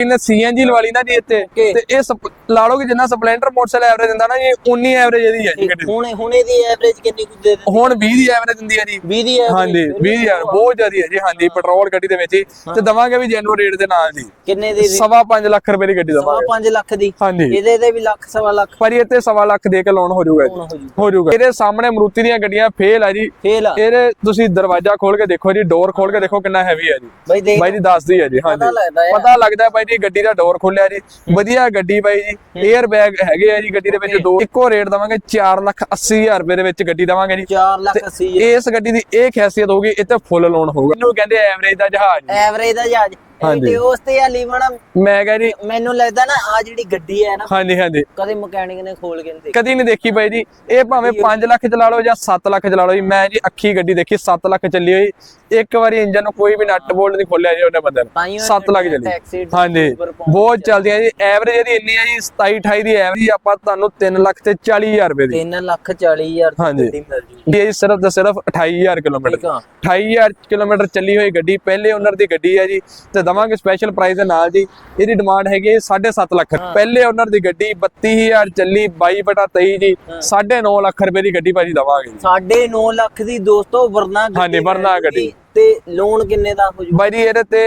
ਇਹਨੇ ਸੀਐਨਜੀ ਲਵਾ ਲਈ ਨਾ ਜੀ ਇੱਥੇ. ਤੇ ਇਹ ਲਾ ਲਓ ਕਿ ਜਿੰਨਾ ਸਪਲੈਂਡਰ ਮੋਟਰਸਾਈਕਲ ਐਵਰੇਜ ਦਿੰਦਾ ਨਾ ਜੀ ਉਨੀ ਐਵਰੇਜ ਇਹਦੀ ਹੈ ਜੀ ਗੱਡੀ ਦੀ। ਹੁਣ ਹੁਣ ਇਹਦੀ ਐਵਰੇਜ ਕਿੰਨੀ ਕੁ ਦੇ ਦਿੰਦੀ? ਹੁਣ 20 ਦੀ ਐਵਰੇਜ ਦਿੰਦੀ ਹੈ ਜੀ। 20 ਦੀ average? ਹਾਂਜੀ 20 ਯਾਰ ਬਹੁਤ ਜ਼ਿਆਦੀ ਹੈ ਜੀ ਹਾਂਜੀ ਪੈਟਰੋਲ ਗੱਡੀ ਦੇ ਵਿੱਚ ਹੀ। ਤੇ ਦਵਾਂਗੇ ਵੀ ਜੈਨੂਅਲ ਰੇਟ ਦੇ ਨਾਲ ਜੀ। ਕਿੰਨੇ ਦੀ ਸਵਾ 5 ਲੱਖ ਰੁਪਏ ਦੀ ਗੱਡੀ ਦਵਾਂਗੇ। 5 ਲੱਖ ਦੀ? ਹਾਂਜੀ। ਇਹਦੇ ਦੇ ਵੀ ਲੱਖ ਸਵਾ ਲੱਖ? ਪਰ ਇਹ ਤੇ ਸਵਾ ਲੱਖ ਦੇ ਕੇ ਲੋਨ ਹੋ ਜਾਊਗਾ ਜੀ। ਹੋ ਜਾਊਗਾ। ਇਹਦੇ ਸਾਹਮਣੇ ਮਰੂਤੀ ਦੀਆਂ ਗੱਡੀਆਂ ਫੇਲ ਆ ਜੀ। ਫੇਲ ਆ? ਇਹਦੇ ਤੁਸੀਂ ਦਰਵਾਜ਼ਾ ਖੋਲ ਕੇ ਦੇਖੋ ਜੀ ਡੋਰ ਖੋਲ ਕੇ ਦੇਖੋ ਕਿੰਨਾ ਹੈਵੀ ਹੈ ਜੀ। ਬਈ ਦੇਖ ਬਾਈ ਜੀ ਦੱਸਦੀ ਹੈ ਜੀ ਹਾਂਜੀ। ਪਤਾ ਲੱਗਦਾ ਹੈ ਪਤਾ ਲੱਗਦਾ ਹੈ ਬਾਈ ਜੀ ਗੱਡੀ ਦਾ ਡੋਰ ਖੋਲਿਆ ਜੀ। ਵਧੀਆ ਗੱਡੀ ਬਾਈ ਜੀ। 에ਅਰ ਬੈਗ ਹੈਗੇ ਆ ਜੀ ਗੱਡੀ ਦੇ ਵਿੱਚ ਦੋ। ਇੱਕੋ ਰੇਟ ਦਵਾਂਗੇ 4 ਲੱਖ 80 ਹਜ਼ਾਰ ਰੁਪਏ ਦੇ ਵਿੱਚ ਗੱਡੀ ਦਵਾਂਗੇ ਜੀ। 4 ਲੱਖ 80 ਇਸ ਗੱਡੀ ਦੀ ਇਹ ਖਾਸੀਅਤ ਹੋਊਗੀ ਇਹ ਤੇ ਫੁੱਲ ਲੋਨ ਹੋਊਗਾ। ਇਹਨੂੰ ਕਹਿੰਦੇ ਐਵਰੇਜ ਦਾ ਜਹਾਜ਼। ਐਵਰੇਜ ਦਾ ਜਹਾਜ਼। ਹਾਂਜੀ। ਤੇ ਉਸ ਤੇ ਆ ਲੀਵਣ ਮੈਂ ਕਿਹਾ ਜੀ ਮੈਨੂੰ ਲੱਗਦਾ ਨਾ ਆ ਜਿਹੜੀ ਗੱਡੀ ਹੈ ਨਾ ਹਾਂਜੀ ਹਾਂਜੀ। ਕਦੇ ਮਕੈਨਿਕ ਨੇ ਖੋਲ ਕੇ ਨਹੀਂ ਦੇਖੀ। ਕਦੀ ਨਹੀਂ ਦੇਖੀ ਬਾਈ ਜੀ। ਇਹ ਭਾਵੇਂ 5 ਲੱਖ ਚਲਾ ਲਓ ਜਾਂ 7 ਲੱਖ ਚਲਾ ਲਓ ਜੀ। ਮੈਂ ਜੀ ਅੱਖੀ ਗੱਡੀ ਦੇਖੀ 7 ਲੱਖ ਚੱਲੀ ਹੋਈ। ਇੱਕ ਵਾਰੀ ਇੰਜਨ ਨੂੰ ਕੋਈ ਵੀ ਨਟ ਬੋਲਟ ਨਹੀਂ ਖੋਲਿਆ ਜੀ ਉਹਨੇ ਬੰਦੇ ਨੇ। 7 ਲੱਖ ਚੱਲੀ। ਹਾਂਜੀ। ਬਹੁਤ ਚੱਲਦੀਆਂ ਜੀ। ਐਵਰੇਜ ਇਹਦੀ ਇੰਨੀ ਹੈ ਜੀ 27 28 ਦੀ ਐਵਰੇਜ ਆਪਾਂ ਤੁਹਾਨੂੰ 3 ਲੱਖ ਤੇ 40 ਹਜ਼ਾਰ ਰੁਪਏ ਦੀ। 3 ਲੱਖ 40 ਹਜ਼ਾਰ ਦੀ ਹਾਂਜੀ। ਗੱਡੀ ਮਿਲ ਜੂ ਇਹ ਸਿਰਫ ਤੇ ਸਿਰਫ 28000 ਕਿਲੋਮੀਟਰ। ਠੀਕ ਆ। 28000 ਕਿਲੋਮੀਟਰ ਚੱਲੀ ਹੋਈ ਗੱਡੀ ਪਹਿਲੇ ਓਨਰ ਦੀ ਗੱਡੀ ਹੈ ਜੀ ਤੇ ਦਵਾਂਗੇ ਸਪੈਸ਼ਲ ਪ੍ਰਾਈਸ ਦੇ ਨਾਲ ਜੀ। ਇਹਦੀ ਡਿਮਾਂਡ ਹੈਗੀ 7.5 ਲੱਖ। ਪਹਿਲੇ ਓਨਰ ਦੀ ਗੱਡੀ 32000 ਚੱਲੀ 22/23 ਜੀ। 9.5 ਲੱਖ ਰੁਪਏ ਦੀ ਗੱਡੀ ਭਾਜੀ ਦਵਾਂਗੇ ਜੀ। ਸਾਢੇ 9 ਲੱਖ ਦੀ ਦੋਸਤੋ ਵਰਨਾ ਹਾਂਜੀ, ਵਰਨਾ ਗੱਡੀ। ਤੇ ਲੋਨ ਕਿੰਨੇ ਦਾ ਹੋ ਜੂ? ਬਾਈ ਜੀ ਇਹਦੇ ਤੇ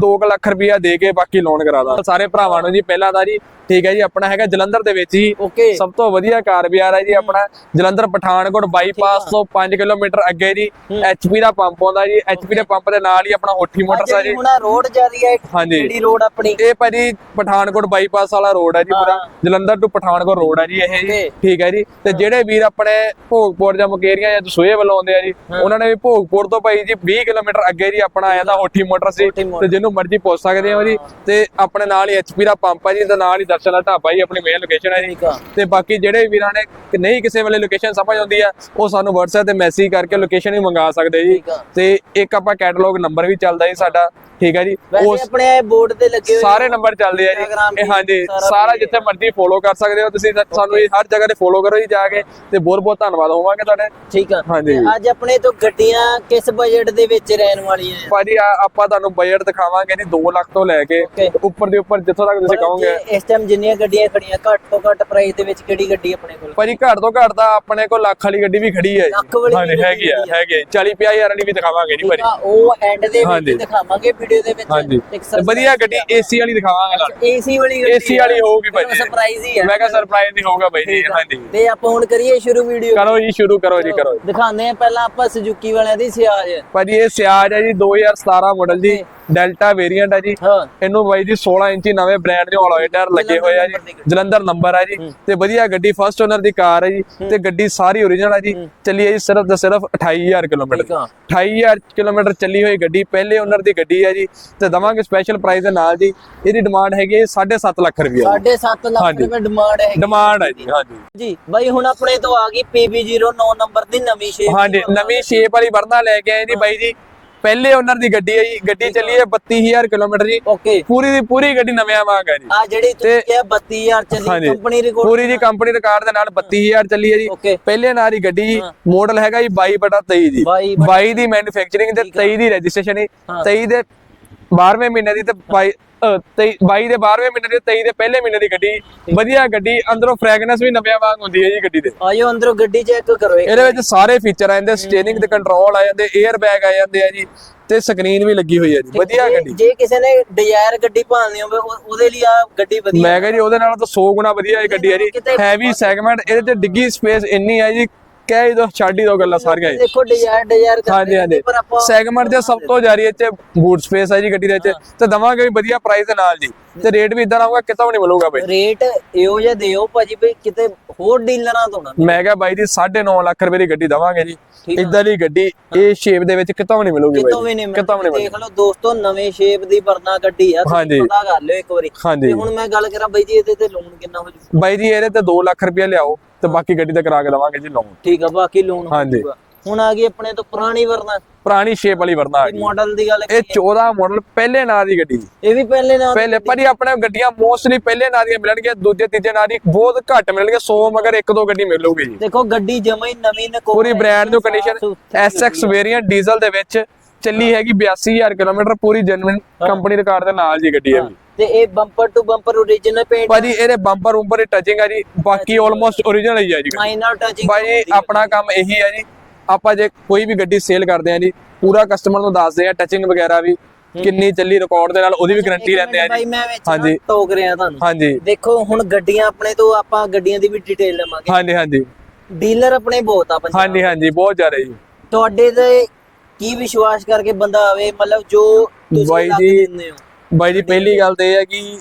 2 ਲੱਖ ਰੁਪਇਆ ਦੇ ਕੇ ਬਾਕੀ ਲੋਨ ਕਰਾ ਦਾਂ ਸਾਰੇ ਭਰਾਵਾਂ ਨੂੰ ਜੀ ਪਹਿਲਾਂ ਦਾ ਜੀ ਠੀਕ ਹੈ ਜੀ ਆਪਣਾ ਹੈਗਾ ਜਲੰਧਰ ਦੇ ਵਿੱਚ ਹੀ ਸਭ ਤੋਂ ਵਧੀਆ ਕਾਰ ਬਾਜ਼ਾਰ ਹੈ ਜੀ ਆਪਣਾ ਜਲੰਧਰ ਪਠਾਨਕੋਟ ਬਾਈਪਾਸ ਤੋਂ 5 ਕਿਲੋਮੀਟਰ ਅੱਗੇ ਜੀ ਐਚਪੀ ਦਾ ਪੰਪ ਆਉਂਦਾ ਜੀ ਐਚਪੀ ਦੇ ਪੰਪ ਦੇ ਨਾਲ ਹੀ ਆਪਣਾ ਹੋਠੀ ਮੋਟਰਸ ਹੈ ਜੀ ਹੁਣ ਰੋਡ ਜਾਰੀ ਹੈ ਹਾਂਜੀ। ਜਿਹੜੀ ਰੋਡ ਆਪਣੀ? ਇਹ ਭਾਜੀ ਪਠਾਨਕੋਟ ਬਾਈਪਾਸ ਵਾਲਾ ਰੋਡ ਹੈ ਜੀ ਪੂਰਾ। ਜਲੰਧਰ ਤੋਂ ਪਠਾਨਕੋਟ ਰੋਡ ਹੈ ਜੀ ਇਹ ਜੀ. ਠੀਕ ਹੈ ਜੀ। ਤੇ ਜਿਹੜੇ ਵੀਰ ਆਪਣੇ ਭੋਗਪੁਰ ਜਾਂ ਮੁਕੇਰੀਆਂ ਜਾਂ ਦਸੂਏ ਵੱਲੋਂ ਆਉਂਦੇ ਆ ਜੀ ਉਹਨਾਂ ਨੇ ਵੀ ਭੋਗਪੁਰ ਤੋਂ ਭਾਈ ਜੀ 20 ਕਿਲੋਮੀਟਰ ਅੱਗੇ ਜੀ ਆਪਣਾ ਆਇਆ ਦਾ ਹੋਠੀ ਮੋਟਰ ਸੀ। ਤੇ ਜਿਹਨੂੰ ਮਰਜ਼ੀ ਪੁੱਛ ਸਕਦੇ ਹੋ ਜੀ। ਤੇ ਆਪਣੇ ਨਾਲ ਹੀ ਐਚਪੀ ਦਾ ਪੰਪ ਹੈ ਜੀ ਤੇ ਨਾਲ ਹੀ ਦਰਸ਼ਨ ਦਾ ਢਾਬਾ ਜੀ ਆਪਣੀ ਮੇਨ ਲੋਕੇਸ਼ਨ ਹੈ ਜੀ। ਤੇ ਬਾਕੀ ਜਿਹੜੇ ਵੀਰਾਂ ਨੇ ਨਹੀਂ ਕਿਸੇ ਵੇਲੇ ਲੋਕੇਸ਼ਨ ਸਮਝ ਆਉਂਦੀ ਆ ਉਹ ਸਾਨੂੰ WhatsApp ਤੇ ਮੈਸੇਜ ਕਰਕੇ ਲੋਕੇਸ਼ਨ ਵੀ ਮੰਗਾ ਸਕਦੇ ਜੀ। ਤੇ ਇੱਕ ਆਪਾਂ ਕੈਟਲੌਗ ਨੰਬਰ ਵੀ ਚੱਲਦਾ ਜੀ ਸਾਡਾ ਠੀਕ ਹੈ ਜੀ। ਉਸ ਆਪਣੇ ਬੋਰਡ ਤੇ ਲੱਗੇ ਹੋਏ ਸਾਰੇ ਨੰਬਰ ਚੱਲਦੇ ਆ ਜੀ। ਇਹ ਹਾਂਜੀ ਸਾਰਾ ਜਿੱਥੇ ਮਰਜ਼ੀ ਫੋਲੋ ਕਰ ਸਕਦੇ ਹੋ ਤੁਸੀਂ ਸਾਨੂੰ ਇਹ ਹਰ ਜਗ੍ਹਾ ਤੇ ਫੋਲੋ ਕਰੋ ਜੀ ਜਾ ਕੇ ਤੇ ਬਹੁਤ ਬਹੁਤ ਧੰਨਵਾਦ ਹੋਵਾਂਗੇ ਤੁਹਾਡੇ। ਠੀਕ ਆ। ਹਾਂਜੀ। ਅੱਜ ਆਪਣੇ ਤੋਂ ਗੱਡੀਆਂ ਕਿਸ ਬਜਟ ਦੇ ਵਿੱਚ ਰਹਿਣ ਵਾਲੀਆਂ ਆ ਭਾਜੀ ਆ- ਆਪਾਂ ਤੁਹਾਨੂੰ ਬਜਟ ਦਿਖਾਵਾਂਗੇ ਜੀ 2 ਲੱਖ ਤੋਂ ਲੈ ਕੇ Okay. ਉੱਪਰ ਦੇ ਉੱਪਰ ਜਿੱਥੋਂ ਤੱਕ ਤੁਸੀਂ ਕਹੋਗੇ। ਇਸ ਟਾਈਮ ਜਿੰਨੀਆਂ ਗੱਡੀਆਂ ਖੜੀਆਂ ਘੱਟ ਤੋਂ ਘੱਟ ਪ੍ਰਾਈਸ ਦੇ ਵਿੱਚ ਕਿਹੜੀ ਗੱਡੀ ਆਪਣੇ ਕੋਲ? ਭਾਜੀ ਘੱਟ ਤੋਂ ਘੱਟ ਤਾਂ ਆਪਣੇ ਕੋਲ ਲੱਖ ਵਾਲੀ ਗੱਡੀ ਵੀ ਖੜੀ ਹੈ ਲੱਖ ਵਾਲੀ ਵੀ ਹੈਗੀ ਆ ਗੱਡੀ ਆ। ਹੈਗੀ 40 50 ਹਜ਼ਾਰ ਵਾਲੀ ਵੀ ਦਿਖਾਵਾਂਗੇ ਜੀ ਭਾਜੀ। ਉਹ ਐਂਡ ਦੇ ਹਾਂਜੀ। ਵਿੱਚ ਦਿਖਾਵਾਂਗੇ ਵੀਡੀਓ ਦੇ ਵਿੱਚ। ਹਾਂਜੀ। ਇੱਕ ਤੇ ਵਧੀਆ ਗੱਡੀ ਏਸੀ ਵਾਲੀ ਦਿਖਾਵਾਂਗੇ ਤੁਹਾਨੂੰ। ਏਸੀ ਵਾਲੀ ਗੱਡੀ ਏਸੀ ਵਾਲੀ ਹੋਊਗੀ ਭਾਜੀ। ਸਰਪ੍ਰਾਈਜ਼ ਹੀ ਹੈ। ਮੈਂ ਕਿਹਾ ਸਰਪ੍ਰਾਈਜ਼ ਨਹੀਂ ਹੋਊਗਾ ਬਾਈ ਜੀ ਹਾਂਜੀ। ਤੇ ਆਪਾਂ ਹੁਣ ਕਰੀਏ ਸ਼ੁਰੂ ਵੀਡੀਓ ਕਰੋ ਜੀ ਸ਼ੁਰੂ ਕਰੋ ਜੀ ਕਰੋ ਦਿਖਾਉਂਦੇ ਆ ਪਹਿਲਾਂ ਆਪਾਂ ਸੁਜ਼ੂਕੀ ਵਾਲਿਆਂ ਦੀ ਸਿਆਜ। ਭਾਜੀ ਇਹ ਸਿਆਜ ਹੈ ਜੀ 2017 ਮਾਡਲ ਜੀ ਡੈਲਟਾ ਵੇਰੀਐਂਟ ਹੈ ਜੀ। ਇਹਨੂੰ ਬਾਈ ਜੀ 16 ਇੰਚੀ ਨਵੇਂ ਬ੍ਰਾਂਡ ਦੇ ਅਲੋਏ ਟਾਇਰ ਲੱਗੇ ਹੋਏ ਆ ਜੀ। ਜਲੰਧਰ ਨੰਬਰ ਹੈ ਜੀ। ਤੇ ਵਧੀਆ ਗੱਡੀ ਫਸਟ ਓਨਰ ਦੀ ਕਾਰ ਹੈ ਜੀ। ਤੇ ਗੱਡੀ ਸਾਰੀ ਓਰੀਜਨਲ ਹੈ ਜੀ। ਚੱਲੀ ਹੈ ਜੀ ਸਿਰਫ ਤੇ ਸਿਰਫ 28000 ਕਿਲੋਮੀਟਰ। ਠੀਕ ਆ। 28000 ਕਿਲੋਮੀਟਰ ਚੱਲੀ ਹੋਈ ਗੱਡੀ ਪਹਿਲੇ ਓਨਰ ਦੀ ਗੱਡੀ ਹੈ ਜੀ। ਤੇ ਦਵਾਂਗੇ ਸਪੈਸ਼ਲ ਪ੍ਰਾਈਸ ਦੇ ਨਾਲ ਜੀ। ਇਹਦੀ ਡਿਮਾਂਡ ਹੈਗੀ 7.5 ਲੱਖ ਰੁਪਏ 7.5 ਲੱਖ। ਰੁਪਏ ਡਿਮਾਂਡ ਹੈ ਡਿਮਾਂਡ ਹੈ ਜੀ ਹਾਂਜੀ। ਜੀ ਬਾਈ ਹੁਣ ਆਪਣੇ ਤੋਂ ਆ ਗਈ PB09 ਨੰਬਰ ਦੀ ਨਵੀਂ ਸ਼ੇਪ ਹਾਂਜੀ ਨਵੀਂ ਸ਼ੇਪ ਵਾਲੀ ਵਰਨਾ ਲੈ ਕੇ ਆਏ ਜੀ ਬਾਈ ਜੀ। ਪਹਿਲੇ ਓਨਰ ਦੀ ਗੱਡੀ ਹੈ ਜੀ ਗੱਡੀ ਚੱਲੀ ਹੈ 32000 ਕਿਲੋਮੀਟਰ ਜੀ। ਓਕੇ। ਪੂਰੀ ਦੀ ਪੂਰੀ ਗੱਡੀ ਨਵਿਆਂ ਵਾਂਗ ਹੈ ਜੀ। ਆ ਜਿਹੜੀ ਤੁਸੀਂ ਕਿਹਾ 32000 ਚੱਲੀ। ਕੰਪਨੀ ਰਿਕਾਰਡ ਪੂਰੀ ਜੀ ਕੰਪਨੀ ਰਿਕਾਰਡ ਦੇ ਨਾਲ 32000 ਚੱਲੀ ਹੈ ਜੀ। ਪਹਿਲੇ ਨਾਲ ਦੀ ਗੱਡੀ ਜੀ ਮਾਡਲ ਹੈਗਾ ਜੀ 22 ਬਟਾ 23 ਜੀ। 22 22 ਦੀ ਮੈਨੂਫੈਕਚਰਿੰਗ ਤੇ 23 ਦੀ ਰਜਿਸਟ੍ਰੇਸ਼ਨ ਹੈ ਹਾਂ। 23 ਦੇ 12ਵੇਂ ਮਹੀਨੇ ਦੀ ਤੇ 22 ਅ, 23 22 ਦੇ 12ਵੇਂ ਮਹੀਨੇ ਦੀ 23 ਦੇ ਪਹਿਲੇ ਮਹੀਨੇ ਦੀ ਗੱਡੀ। ਵਧੀਆ ਗੱਡੀ ਅੰਦਰੋਂ ਫ੍ਰੈਗਨੈਂਸ ਵੀ ਨਵਿਆਂ ਵਾਂਗ ਹੁੰਦੀ ਹੈ ਜੀ ਗੱਡੀ ਦੇ। ਆਇਓ ਅੰਦਰੋਂ ਗੱਡੀ ਚੈੱਕ ਕਰੋ ਇਹਦੇ ਵਿੱਚ ਸਾਰੇ ਫੀਚਰ ਆ ਜਾਂਦੇ ਸਟੀਅਰਿੰਗ ਤੇ ਕੰਟਰੋਲ ਆ ਜਾਂਦੇ 에ਅਰ ਬੈਗ ਆ ਜਾਂਦੇ ਆ ਜੀ ਤੇ ਸਕਰੀਨ ਵੀ ਲੱਗੀ ਹੋਈ ਹੈ ਜੀ। ਵਧੀਆ ਗੱਡੀ। ਜੇ ਕਿਸੇ ਨੇ ਡਿਜ਼ਾਇਰ ਗੱਡੀ ਭਾਲਣੀ ਹੋਵੇ ਉਹ- ਉਹਦੇ ਲਈ ਆ ਗੱਡੀ ਵਧੀਆ। ਮੈਂ ਕਹਿੰਦਾ ਜੀ ਉਹਦੇ ਨਾਲ ਤਾਂ 100 ਗੁਣਾ ਵਧੀਆ ਇਹ ਗੱਡੀ ਹੈ ਜੀ। ਹੈਵੀ ਸੈਗਮੈਂਟ ਇਹਦੇ ਤੇ ਡਿੱਗੀ ਸਪੇਸ ਇੰਨੀ ਹੈ ਜੀ ਕਹਿ ਦੋ ਛੱਡ ਹੀ ਦੋ ਗੱਲਾਂ ਸਾਰੀਆਂ ਜੀ ਦੇਖੋ ਡਿਜ਼ਾਇਰ ਡਿਜ਼ਾਇਰ ਹਾਂਜੀ ਹਾਂਜੀ। ਸੈਗਮੈਂਟ ਦੇ ਸਭ ਤੋਂ ਜਾਰੀ ਇੱਥੇ ਬੂਟ ਸਪੇਸ ਹੈ ਜੀ ਗੱਡੀ ਦੇ ਵਿੱਚ ਤੇ ਦਵਾਂਗੇ ਵੀ ਵਧੀਆ ਪ੍ਰਾਈਸ ਦੇ ਨਾਲ ਜੀ। ਤੇ ਰੇਟ ਵੀ ਇਦਾਂ ਆਊਗਾ ਕਿਤੋਂ ਨਹੀਂ ਮਿਲੂਗਾ ਬਾਈ। ਰੇਟ ਇਹੋ ਜਿਹਾ ਦਿਓ ਭਾਜੀ ਬਈ ਕਿਤੇ ਹੋਰ ਡੀਲਰਾਂ ਤੋਂ ਨਾ। ਮੈਂ ਕਿਹਾ ਬਾਈ ਜੀ 9.5 ਲੱਖ ਰੁਪਏ ਦੀ ਗੱਡੀ ਦਵਾਂਗੇ ਜੀ। ਇਦਾਂ ਦੀ ਗੱਡੀ ਇਹ ਸ਼ੇਪ ਦੇ ਵਿੱਚ ਕਿਤੋਂ ਨਹੀਂ ਮਿਲੂਗੀ ਕਿਤੋਂ ਵੀ ਬਾਈ ਨਹੀਂ ਕਿਤੋਂ ਵੀ ਨਹੀਂ ਦੇਖ ਲਓ ਦੋਸਤੋ ਨਵੇਂ ਸ਼ੇਪ ਦੀ ਵਰਨਾ ਗੱਡੀ ਆ। ਤੁਸੀਂ ਪਤਾ ਕਰ ਲਿਓ ਇੱਕ ਵਾਰੀ। ਹਾਂਜੀ। ਤੇ ਹੁਣ ਮੈਂ ਗੱਲ ਕਰਾਂ ਬਈ ਜੀ ਇਹਦੇ ਤੇ ਲੋਨ ਕਿੰਨਾ ਹੋ ਜੂ ਬਾਈ ਜੀ ਇਹਦੇ ਤੇ 2 ਲੱਖ ਰੁਪਏ ਲਿਆਓ ਤੇ ਬਾਕੀ ਗੱਡੀ ਤੇ ਕਰਾ ਕੇ ਦਵਾਂਗੇ ਜੀ ਲੋਨ ਠੀਕ ਆ ਬਾਕੀ ਲੋਨ ਹੋ। ਜੂਗਾ ਹੁਣ ਆ ਗਈ ਆਪਣੇ ਤੋਂ ਪੁਰਾਣੀ ਵਰਨਾ। ਪੁਰਾਣੀ ਸ਼ੇਪ ਵਾਲੀ ਵਰਨਾ ਆ ਗਈ। ਮਾਡਲ ਦੀ ਗੱਲ ਇਹ 14 ਮਾਡਲ ਪਹਿਲੇ ਨਾਂ ਦੀ ਗੱਡੀ। ਇਹ ਵੀ ਪਹਿਲੇ ਨਾਲ ਪਹਿਲੇ ਪਰ ਇਹ ਆਪਣੇ ਗੱਡੀਆਂ ਮੋਸਟਲੀ ਪਹਿਲੇ ਨਾਂ ਦੀਆਂ ਮਿਲਣਗੀਆਂ ਦੂਜੇ ਤੀਜੇ ਨਾਂ ਦੀ ਬਹੁਤ ਘੱਟ ਮਿਲਣਗੇ 100 ਮਗਰ ਇੱਕ ਦੋ ਗੱਡੀ ਮਿਲੂਗੀ ਜੀ। ਦੇਖੋ ਗੱਡੀ ਜਮਾ ਹੀ ਨਵੀਂ ਨਕੋ ਪੂਰੀ brand new condition SX variant diesel ਦੇ ਵਿੱਚ ਚੱਲੀ ਹੈਗੀ 82000 ਕਿਲੋਮੀਟਰ ਪੂਰੀ ਜੈਨੂਇਨ ਕੰਪਨੀ ਰਿਕਾਰਡ ਦੇ ਨਾਲ ਜੀ ਗੱਡੀ ਹੈ ਵੀ ਤੇ ਇਹ bumper to bumper original paint ਭਾਜੀ ਇਹਦੇ ਬੰਪਰ ਉੱਪਰ ਟਚਿੰਗ ਆ ਜੀ ਬਾਕੀ ਆਲਮੋਸਟ ਓਰੀਜਨਲ ਹੀ ਆ ਜੀ ਗੱਡੀ। ਮਾਈਨਰ ਟਚਿੰਗ ਭਾਜੀ ਆਪਣਾ ਕੰਮ ਇਹੀ ਹੈ ਜੀ ਆਪਾਂ ਜੇ ਕੋਈ ਵੀ ਗੱਡੀ ਸੇਲ ਕਰਦੇ ਆ ਜੀ ਪੂਰਾ ਕਸਟਮਰ ਨੂੰ ਦੱਸਦੇ ਆ ਟਚਿੰਗ ਵਗੈਰਾ ਵੀ ਕਿੰਨੀ ਚੱਲੀ ਰਿਕਾਰਡ ਦੇ ਨਾਲ ਉਹਦੀ ਵੀ ਗਾਰੰਟੀ ਲੈਂਦੇ ਆ ਭਾਈ ਜੀ ਮੈਂ ਵਿੱਚ ਹਾਂਜੀ। ਟੋਕ ਰਿਹਾ ਤੁਹਾਨੂੰ। ਹਾਂਜੀ। ਦੇਖੋ ਹੁਣ ਗੱਡੀਆਂ ਆਪਣੇ ਤੋਂ ਆਪਾਂ ਗੱਡੀਆਂ ਦੀ ਵੀ ਡਿਟੇਲ ਲਵਾਂਗੇ। ਹਾਂਜੀ ਹਾਂਜੀ। ਡੀਲਰ ਆਪਣੇ ਬਹੁਤ ਆ ਪੰਜਾਬ ਹਾਂਜੀ ਹਾਂਜੀ ਬਹੁਤ ਜ਼ਿਆਦਾ ਜੀ। ਤੁਹਾਡੇ ਤੇ ਕੀ ਵਿਸ਼ਵਾਸ ਕਰਕੇ ਬੰਦਾ ਆਵੇ? ਮਤਲਬ ਜੋ ਤੁਸੀਂ ਬਾਈ ਲੱਗ ਜੀ, ਦਿੰਦੇ ਹੋ। ਬਾਈ ਜੀ ਪਹਿਲੀ ਗੱਲ ਤੇ ਇਹ ਹੈ ਕਿ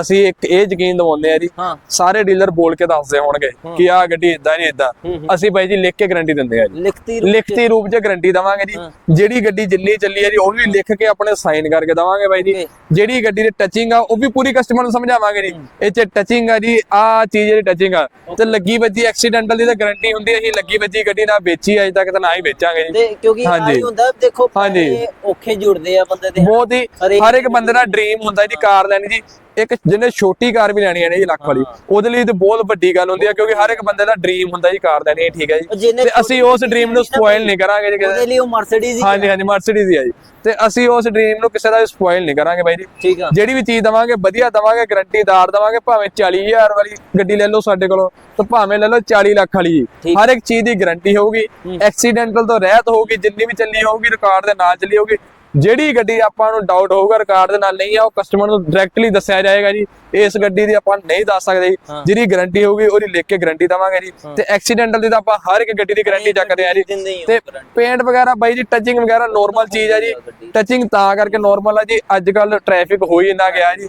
ਅਸੀਂ ਇੱਕ ਇਹ ਯਕੀਨ ਦਿਵਾਉਂਦੇ ਆ ਜੀ ਹਾਂ। ਸਾਰੇ ਡੀਲਰ ਬੋਲ ਕੇ ਦੱਸਦੇ ਹੋਣਗੇ ਕਿ ਆਹ ਗੱਡੀ ਇਦਾਂ ਨਹੀਂ ਇਦਾਂ ਹੂੰ, ਹੂੰ। ਅਸੀਂ ਬਾਈ ਜੀ ਲਿਖ ਕੇ ਗਾਰੰਟੀ ਦਿੰਦੇ ਆ ਜੀ। ਲਿਖਤੀ ਰੂਪ ਲਿਖਤੀ ਰੂਪ 'ਚ ਗਾਰੰਟੀ ਦਵਾਂਗੇ ਜੀ। ਹਾਂ। ਜਿਹੜੀ ਗੱਡੀ ਜਿੰਨੀ ਚੱਲੀ ਹੈ ਜੀ ਉਹ ਵੀ ਲਿਖ ਕੇ ਆਪਣੇ ਸਾਈਨ ਕਰਕੇ ਦਵਾਂਗੇ ਬਾਈ ਜੀ. ਜਿਹੜੀ ਗੱਡੀ ਦੀ ਟੱਚਿੰਗ ਆ ਉਹ ਵੀ ਪੂਰੀ ਕਸਟਮਰ ਨੂੰ ਸਮਝਾਵਾਂਗੇ ਜੀ। ਇਹ 'ਚ ਟੱਚਿੰਗ ਆ ਜੀ ਆ ਚੀਜ਼ ਜਿਹੜੀ ਟੱਚਿੰਗ ਆ ਤੇ ਲੱਗੀ ਵੱਜੀ ਐਕਸੀਡੈਂਟਲ ਦੀ ਤਾਂ ਗਾਰੰਟੀ ਹੁੰਦੀ ਹੈ ਅਸੀਂ ਲੱਗੀ ਵੱਜੀ ਗੱਡੀ ਨਾ ਵੇਚੀ ਅਜੇ ਤੱਕ ਤਾਂ ਨਾ ਹੀ ਵੇਚਾਂਗੇ ਜੀ। ਕਿਉਂਕਿ ਹਾਂਜੀ। ਆਹੀ ਹੁੰਦਾ ਦੇਖੋ ਹਾਂਜੀ। ਔਖੇ ਜੁੜਦੇ ਆ ਬੰਦੇ ਦੇ। ਬਹੁਤ ਹੀ ਹਰ ਇੱਕ ਬੰਦੇ ਦਾ ਡ੍ਰੀਮ ਹੁੰਦਾ ਜੀ ਕਾਰ ਲੈਣੀ ਜੀ। ਇੱਕ ਜਿਹਨੇ ਛੋਟੀ ਕਾਰ ਵੀ ਲੈਣੀ ਹੈ ਜੀ ਲੱਖ ਵਾਲੀ ਉਹਦੇ ਲਈ ਤੇ ਬਹੁਤ ਵੱਡੀ ਗੱਲ ਹੁੰਦੀ ਹੈ ਕਿਉਂਕਿ ਹਰ ਇੱਕ ਬੰਦੇ ਦਾ ਡ੍ਰੀਮ ਹੁੰਦਾ ਜੀ ਕਾਰ ਲੈਣੀ ਠੀਕ ਹੈ ਜੀ। ਤੇ ਅਸੀਂ ਉਸ ਡ੍ਰੀਮ ਨੂੰ ਸਪੋਇਲ ਨਹੀਂ ਕਰਾਂਗੇ ਜੀ ਉਹਦੇ ਲਈ ਉਹ ਮਰਸੀਡੀਜ਼ ਹਾਂਜੀ ਹਾਂਜੀ ਮਰਸੀਡੀਜ਼ ਹੀ ਆ ਜੀ। ਤੇ ਅਸੀਂ ਉਸ ਡ੍ਰੀਮ ਨੂੰ ਕਿਸੇ ਦਾ ਸਪੋਇਲ ਨਹੀਂ ਕਰਾਂਗੇ ਬਾਈ ਜੀ। ਠੀਕ ਆ। ਜਿਹੜੀ ਵੀ ਚੀਜ਼ ਦਵਾਂਗੇ ਵਧੀਆ ਦਵਾਂਗੇ ਗਾਰੰਟੀਦਾਰ ਦਵਾਂਗੇ ਭਾਵੇਂ 40000 ਵਾਲੀ ਗੱਡੀ ਲੈ ਲਓ ਸਾਡੇ ਕੋਲੋਂ ਤੇ ਭਾਵੇਂ ਲੈ ਲਓ 40 ਲੱਖ ਵਾਲੀ ਜੀ। ਹਰ ਇੱਕ ਚੀਜ਼ ਦੀ ਗਾਰੰਟੀ ਹੋਊਗੀ ਐਕਸੀਡੈਂਟਲ ਤੋਂ ਰਹਿਤ ਹੋਊਗੀ ਜਿੰਨੀ ਵੀ ਚੱਲੀ ਹੋਊਗੀ ਰਿਕਾਰਡ ਦੇ ਨਾਲ ਚੱਲੀ ਹੋਊਗੀ ਜਿਹੜੀ ਗੱਡੀ ਆਪਾਂ ਨੂੰ ਡਾਊਟ ਹੋਊਗਾ ਰਿਕਾਰਡ ਦੇ ਨਾਲ ਨਹੀਂ ਆ ਉਹ ਕਸਟਮਰ ਨੂੰ ਡਾਇਰੈਕਟਲੀ ਦੱਸਿਆ ਜਾਏਗਾ ਜੀ ਇਸ ਗੱਡੀ ਦੀ ਆਪਾਂ ਨਹੀਂ ਦੱਸ ਸਕਦੇ ਜੀ। ਹਾਂ। ਜਿਹਦੀ ਗਾਰੰਟੀ ਹੋਊਗੀ ਉਹਦੀ ਲਿਖ ਕੇ ਗਾਰੰਟੀ ਦਵਾਂਗੇ ਜੀ। ਤੇ ਐਕਸੀਡੈਂਟਲ ਦੀ ਤਾਂ ਆਪਾਂ ਹਰ ਇੱਕ ਗੱਡੀ ਦੀ ਗਾਰੰਟੀ ਚੱਕਦੇ ਆ ਜੀ। ਤੇ। ਪੇਂਟ ਵਗੈਰਾ ਬਾਈ ਜੀ ਟੱਚਿੰਗ ਵਗੈਰਾ ਨਾਰਮਲ ਚੀਜ਼ ਹੈ ਜੀ। ਟੱਚਿੰਗ ਤਾਂ ਕਰਕੇ ਨਾਰਮਲ ਹੈ ਜੀ। ਅੱਜ ਕੱਲ ਟ੍ਰੈਫਿਕ ਹੋ ਹੀ ਇੰਨਾ ਗਿਆ ਜੀ।